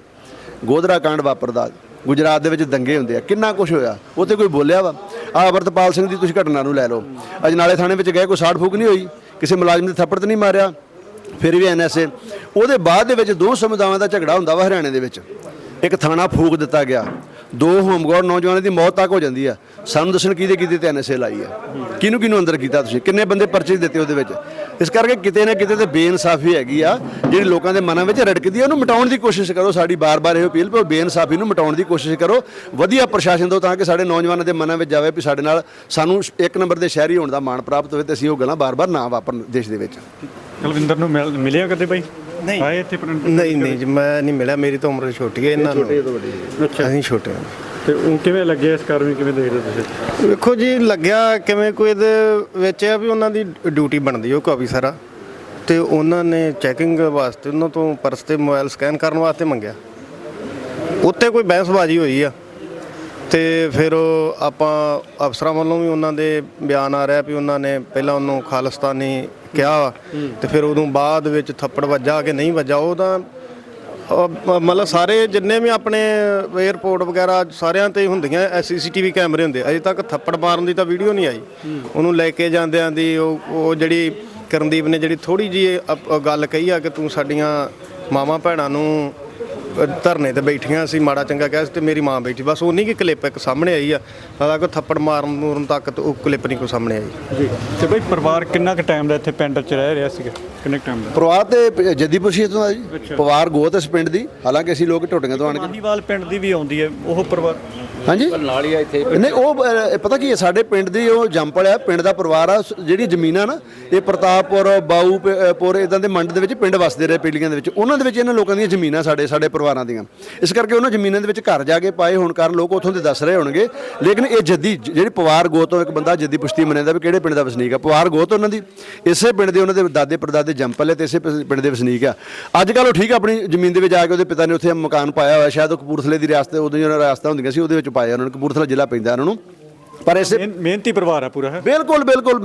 Speaker 2: ਗੋਧਰਾ ਕਾਂਡ ਵਾਪਰਦਾ। ਗੁਜਰਾਤ ਦੇ ਵਿੱਚ ਦੰਗੇ ਹੁੰਦੇ ਆ। ਕਿੰਨਾ ਕੁਝ ਹੋਇਆ? ਉੱਥੇ ਕੋਈ ਬੋਲਿਆ ਵਾ? ਆ ਅਮਰਤਪਾਲ ਸਿੰਘ ਦੀ ਤੁਸੀਂ ਘਟਨਾ ਨੂੰ ਲੈ ਲਓ। ਅਜਨਾਲੇ ਥਾਣੇ ਵਿੱਚ ਗਏ ਕੋਈ ਸਾੜ ਫੂਕ ਨਹੀਂ ਹੋਈ? ਕਿਸੇ ਮੁਲਾਜ਼ਮ ਦੇ ਥੱਪੜ ਤੇ ਨਹੀਂ ਮਾਰਿਆ? ਫਿਰ ਵੀ ਐਨਐਸਏ। ਉਹਦੇ ਬਾਅਦ ਦੇ ਵਿੱਚ ਦੋ ਸਮੁਦਾਵਾਂ ਦਾ ਝਗੜਾ ਹੁੰਦਾ ਵਾ ਹਰਿਆਣੇ ਦੇ ਵਿੱਚ। ਇੱਕ ਥਾਣਾ ਫੂਕ ਦਿੱਤਾ ਗਿਆ। ਦੋ ਹੋਮਗਾਰਡ ਨੌਜਵਾਨਾਂ ਦੀ ਮੌਤ ਤੱਕ ਹੋ ਜਾਂਦੀ ਆ। ਸਾਨੂੰ ਦੱਸਣ ਕਿਹਦੇ ਕਿਹਦੇ ਤੇ ਐਨਐਸਏ ਲਾਈ ਆ। ਕਿਹਨੂੰ ਕਿਹਨੂੰ ਅੰਦਰ ਕੀਤਾ ਤੁਸੀਂ? ਕਿੰਨੇ ਬੰਦੇ ਪਰਚੇ ਦਿੱਤੇ ਉਹਦੇ ਵਿੱਚ? ਇਸ ਕਰਕੇ ਕਿਤੇ ਨਾ ਕਿਤੇ ਤੇ ਬੇਇਨਸਾਫੀ ਹੈਗੀ ਆ। ਜਿਹੜੀ ਲੋਕਾਂ ਦੇ ਮਨਾਂ ਵਿੱਚ ਰੜਕਦੀ ਆ, ਉਹਨੂੰ ਮਿਟਾਉਣ ਦੀ ਕੋਸ਼ਿਸ਼ ਕਰੋ। ਸਾਡੀ ਬਾਰ-ਬਾਰ ਇਹ ਅਪੀਲ ਵੀ ਉਹ ਬੇਇਨਸਾਫੀ ਨੂੰ ਮਿਟਾਉਣ ਦੀ ਕੋਸ਼ਿਸ਼ ਕਰੋ। ਵਧੀਆ ਪ੍ਰਸ਼ਾਸਨ ਦਿਓ ਤਾਂ ਕਿ ਸਾਡੇ ਨੌਜਵਾਨਾਂ ਦੇ ਮਨਾਂ ਵਿੱਚ ਜਾਵੇ ਵੀ ਸਾਡੇ ਨਾਲ ਸਾਨੂੰ ਇੱਕ ਨੰਬਰ ਦੇ ਸ਼ਹਿਰੀ ਹੋਣ ਦਾ ਮਾਣ ਪ੍ਰਾਪਤ ਹੋਵੇ ਤੇ ਅਸੀਂ ਉਹ ਗੱਲਾਂ ਬਾਰ-ਬਾਰ ਨਾ ਵਾਪਰਨ ਦੇਸ਼ ਦੇ ਵਿੱਚ।
Speaker 1: ਕੁਲਵਿੰਦਰ ਨੂੰ ਮਿਲਿਆ ਕਦੇ ਭਾਈ
Speaker 6: ਨਹੀਂ।
Speaker 1: ਆਏ ਇੱਥੇ ਪਿੰਡ
Speaker 6: ਨਹੀਂ ਨਹੀਂ ਜੀ, ਮੈਂ ਨਹੀਂ ਮਿਲਿਆ। ਮੇਰੀ ਤਾਂ ਉਮਰ ਛੋਟੀ ਹੈ ਇਹਨਾਂ ਨੂੰ। ਅਸੀਂ ਛੋਟੇ ਹਾਂ।
Speaker 1: ਤੇ ਉਹ ਕਿਵੇਂ ਲੱਗਿਆ ਇਸ ਕਾਰਨ? ਕਿਵੇਂ ਦੇਖਦੇ ਤੁਸੀਂ?
Speaker 6: ਵੇਖੋ ਜੀ ਲੱਗਿਆ ਕਿਵੇਂ ਕੋਈ ਇਹਦੇ ਵਿੱਚ ਆ ਵੀ ਉਹਨਾਂ ਦੀ ਡਿਊਟੀ ਬਣਦੀ ਉਹ ਕਾਫੀ ਸਾਰਾ। ਤੇ ਉਹਨਾਂ ਨੇ ਚੈਕਿੰਗ ਵਾਸਤੇ ਉਹਨਾਂ ਤੋਂ ਪਰਸ ਤੇ ਮੋਬਾਈਲ ਸਕੈਨ ਕਰਨ ਵਾਸਤੇ ਮੰਗਿਆ। ਉੱਤੇ ਕੋਈ ਬਹਿਸਬਾਜ਼ੀ ਹੋਈ ਆ। ਤੇ ਫਿਰ ਉਹ ਆਪਾਂ ਅਫਸਰਾਂ ਵੱਲੋਂ ਵੀ ਉਹਨਾਂ ਦੇ ਬਿਆਨ ਆ ਰਿਹਾ ਵੀ ਉਹਨਾਂ ਨੇ ਪਹਿਲਾਂ ਉਹਨੂੰ ਖਾਲਿਸਤਾਨੀ ਕਿਹਾ ਵਾ। ਤੇ ਫਿਰ ਉਦੋਂ ਬਾਅਦ ਵਿੱਚ ਥੱਪੜ ਵੱਜਾ ਕਿ ਨਹੀਂ ਵੱਜਾ, ਉਹ ਤਾਂ ਮਤਲਬ ਸਾਰੇ ਜਿੰਨੇ ਵੀ ਆਪਣੇ 에어ਪੋਰਟ ਵਗੈਰਾ ਸਾਰਿਆਂ ਤੇ ਹੁੰਦੀਆਂ ਸੀਸੀਟੀਵੀ ਕੈਮਰੇ ਹੁੰਦੇ ਅਜੇ ਤੱਕ ਥੱਪੜ ਮਾਰਨ ਦੀ ਤਾਂ ਵੀਡੀਓ ਨਹੀਂ ਆਈ। ਉਹਨੂੰ ਲੈ ਕੇ ਜਾਂਦਿਆਂ ਦੀ ਉਹ ਉਹ ਜਿਹੜੀ ਕਰਨਦੀਪ ਨੇ ਜਿਹੜੀ ਥੋੜੀ ਜੀ ਗੱਲ ਕਹੀ ਆ ਕਿ ਤੂੰ ਸਾਡੀਆਂ ਮਾਵਾਂ ਭੈਣਾਂ ਨੂੰ ਧਰਨੇ ਤੇ ਬੈਠੀਆਂ ਸੀ ਮਾੜਾ ਚੰਗਾ ਕਿਹਾ ਸੀ ਤੇ ਮੇਰੀ ਮਾਂ ਬੈਠੀ। ਬਸ ਉਨੀ ਕੀ ਕਲਿੱਪ ਇੱਕ ਸਾਹਮਣੇ ਆਈ ਆ। ਹਾਲਾਂਕਿ ਥੱਪੜ ਮਾਰਨ ਮੂਰਨ ਤੱਕ ਤਾਂ ਉਹ ਕਲਿੱਪ ਨਹੀਂ ਕੋਈ ਸਾਹਮਣੇ ਆਈ।
Speaker 1: ਜੀ। ਤੇ ਬਾਈ ਪਰਿਵਾਰ ਕਿੰਨਾ ਕੁ ਟਾਈਮ ਦਾ ਇੱਥੇ ਪਿੰਡ 'ਚ ਰਹਿ ਰਿਹਾ ਸੀਗਾ? ਕਿੰਨੇ ਟਾਈਮ ਦਾ?
Speaker 2: ਪਰਿਵਾਰ ਤੇ ਸ਼ੀਤ ਤੋਂ ਆ ਜੀ। ਪਰਿਵਾਰ ਗੋਤ ਇਸ ਪਿੰਡ ਦੀ। ਹਾਲਾਂਕਿ ਅਸੀਂ ਲੋਕ ਢੋਟੀਆਂ ਤੋਂ ਆਣ ਕੇ
Speaker 1: ਮਾਹੀਵਾਲ ਪਿੰਡ ਦੀ ਵੀ ਆਉਂਦੀ ਹੈ ਉਹ ਪਰਿਵਾਰ।
Speaker 2: ਹਾਂਜੀ?
Speaker 4: ਨਾਲ ਹੀ ਆ ਇੱਥੇ।
Speaker 2: ਨਹੀਂ ਉਹ ਅਹ, ਪਤਾ ਕੀ ਹੈ ਸਾਡੇ ਪਿੰਡ ਦੀ ਉਹ ਜੰਪਲ ਆ ਪਿੰਡ ਦਾ ਪਰਿਵਾਰ ਆ ਸ- ਜਿਹੜੀ ਜ਼ਮੀਨਾਂ ਨਾ ਇਹ ਪ੍ਰਤਾਪਪੁਰ ਬਾਊਪੁਰ ਇਦਾਂ ਦੇ ਮੰਡ ਦੇ ਵਿੱਚ ਪਿੰਡ ਵਸਦੇ ਰਹੇ ਪੀੜ੍ਹੀਆਂ ਦੇ ਵਿੱਚ। ਉਹਨਾਂ ਦੇ ਵਿੱਚ ਇਹਨਾਂ ਲੋਕਾਂ ਦੀਆਂ ਜ਼ਮੀਨਾਂ ਸਾਡੇ ਸਾਡੇ ਪਰਿਵਾਰਾਂ ਦੀਆਂ। ਇਸ ਕਰਕੇ ਉਹਨਾਂ ਜ਼ਮੀਨਾਂ ਦੇ ਵਿੱਚ ਘਰ ਜਾ ਕੇ ਪਾਏ ਹੋਣ ਕਾਰਨ ਲੋਕ ਉੱਥੋਂ ਦੇ ਦੱਸ ਰਹੇ ਹੋਣਗੇ। ਲੇਕਿਨ ਇਹ ਜੱਦੀ ਜਿਹੜੀ ਪਰਿਵਾਰ ਗੋਤੋਂ ਇੱਕ ਬੰਦਾ ਜੱਦੀ ਪੁਸ਼ਤੀ ਮੰਨਦਾ ਵੀ ਕਿਹੜੇ ਪਿੰਡ ਦਾ ਵਸਨੀਕ ਆ? ਪਰਿਵਾਰ ਗੋਤ ਉਹਨਾਂ ਦੀ। ਇਸੇ ਪਿੰਡ ਦੇ ਉਹਨਾਂ ਦੇ ਦਾਦੇ ਪੜਦਾਦੇ ਜੰਪਲ ਹੈ ਤੇ ਇਸੇ ਪਿੰਡ ਦੇ ਵਸਨੀਕ ਆ। ਅੱਜ ਕੱਲ੍ਹ ਉਹ ਠੀਕ ਆਪਣੀ ਜ਼ਮੀਨ ਦੇ ਵਿੱਚ ਆ ਕੇ ਉਹਦੇ ਪਿਤਾ ਨੇ ਉੱਥੇ ਮਕਾਨ ਪਾਇਆ ਹੋਇਆ। ਸ਼ਾਇਦ ਉਹ ਕਪੂਰਥਲੇ ਦੀ ਰਿਆਸਤ ਉਦੋਂ ਜਿਹੜਾ ਰਿਆਸਤਾਂ ਹੁੰਦੀਆਂ ਸੀ ਉਹਦੇ ਵਿੱਚ ਪਾਇਆ ਉਹਨਾਂ ਨੇ। ਕਪੂਰਥਲਾ ਜ਼ਿਲ੍ਹਾ ਪੈਂਦਾ ਉਹਨਾਂ ਨੂੰ। ਪਰ ਇਸੇ
Speaker 1: ਮਿਹਨ- ਮਿਹਨਤੀ ਪਰਿਵਾਰ ਆ ਪੂਰਾ ਹੈ?
Speaker 2: ਬਿਲਕੁਲ ਬਿਲਕੁਲ।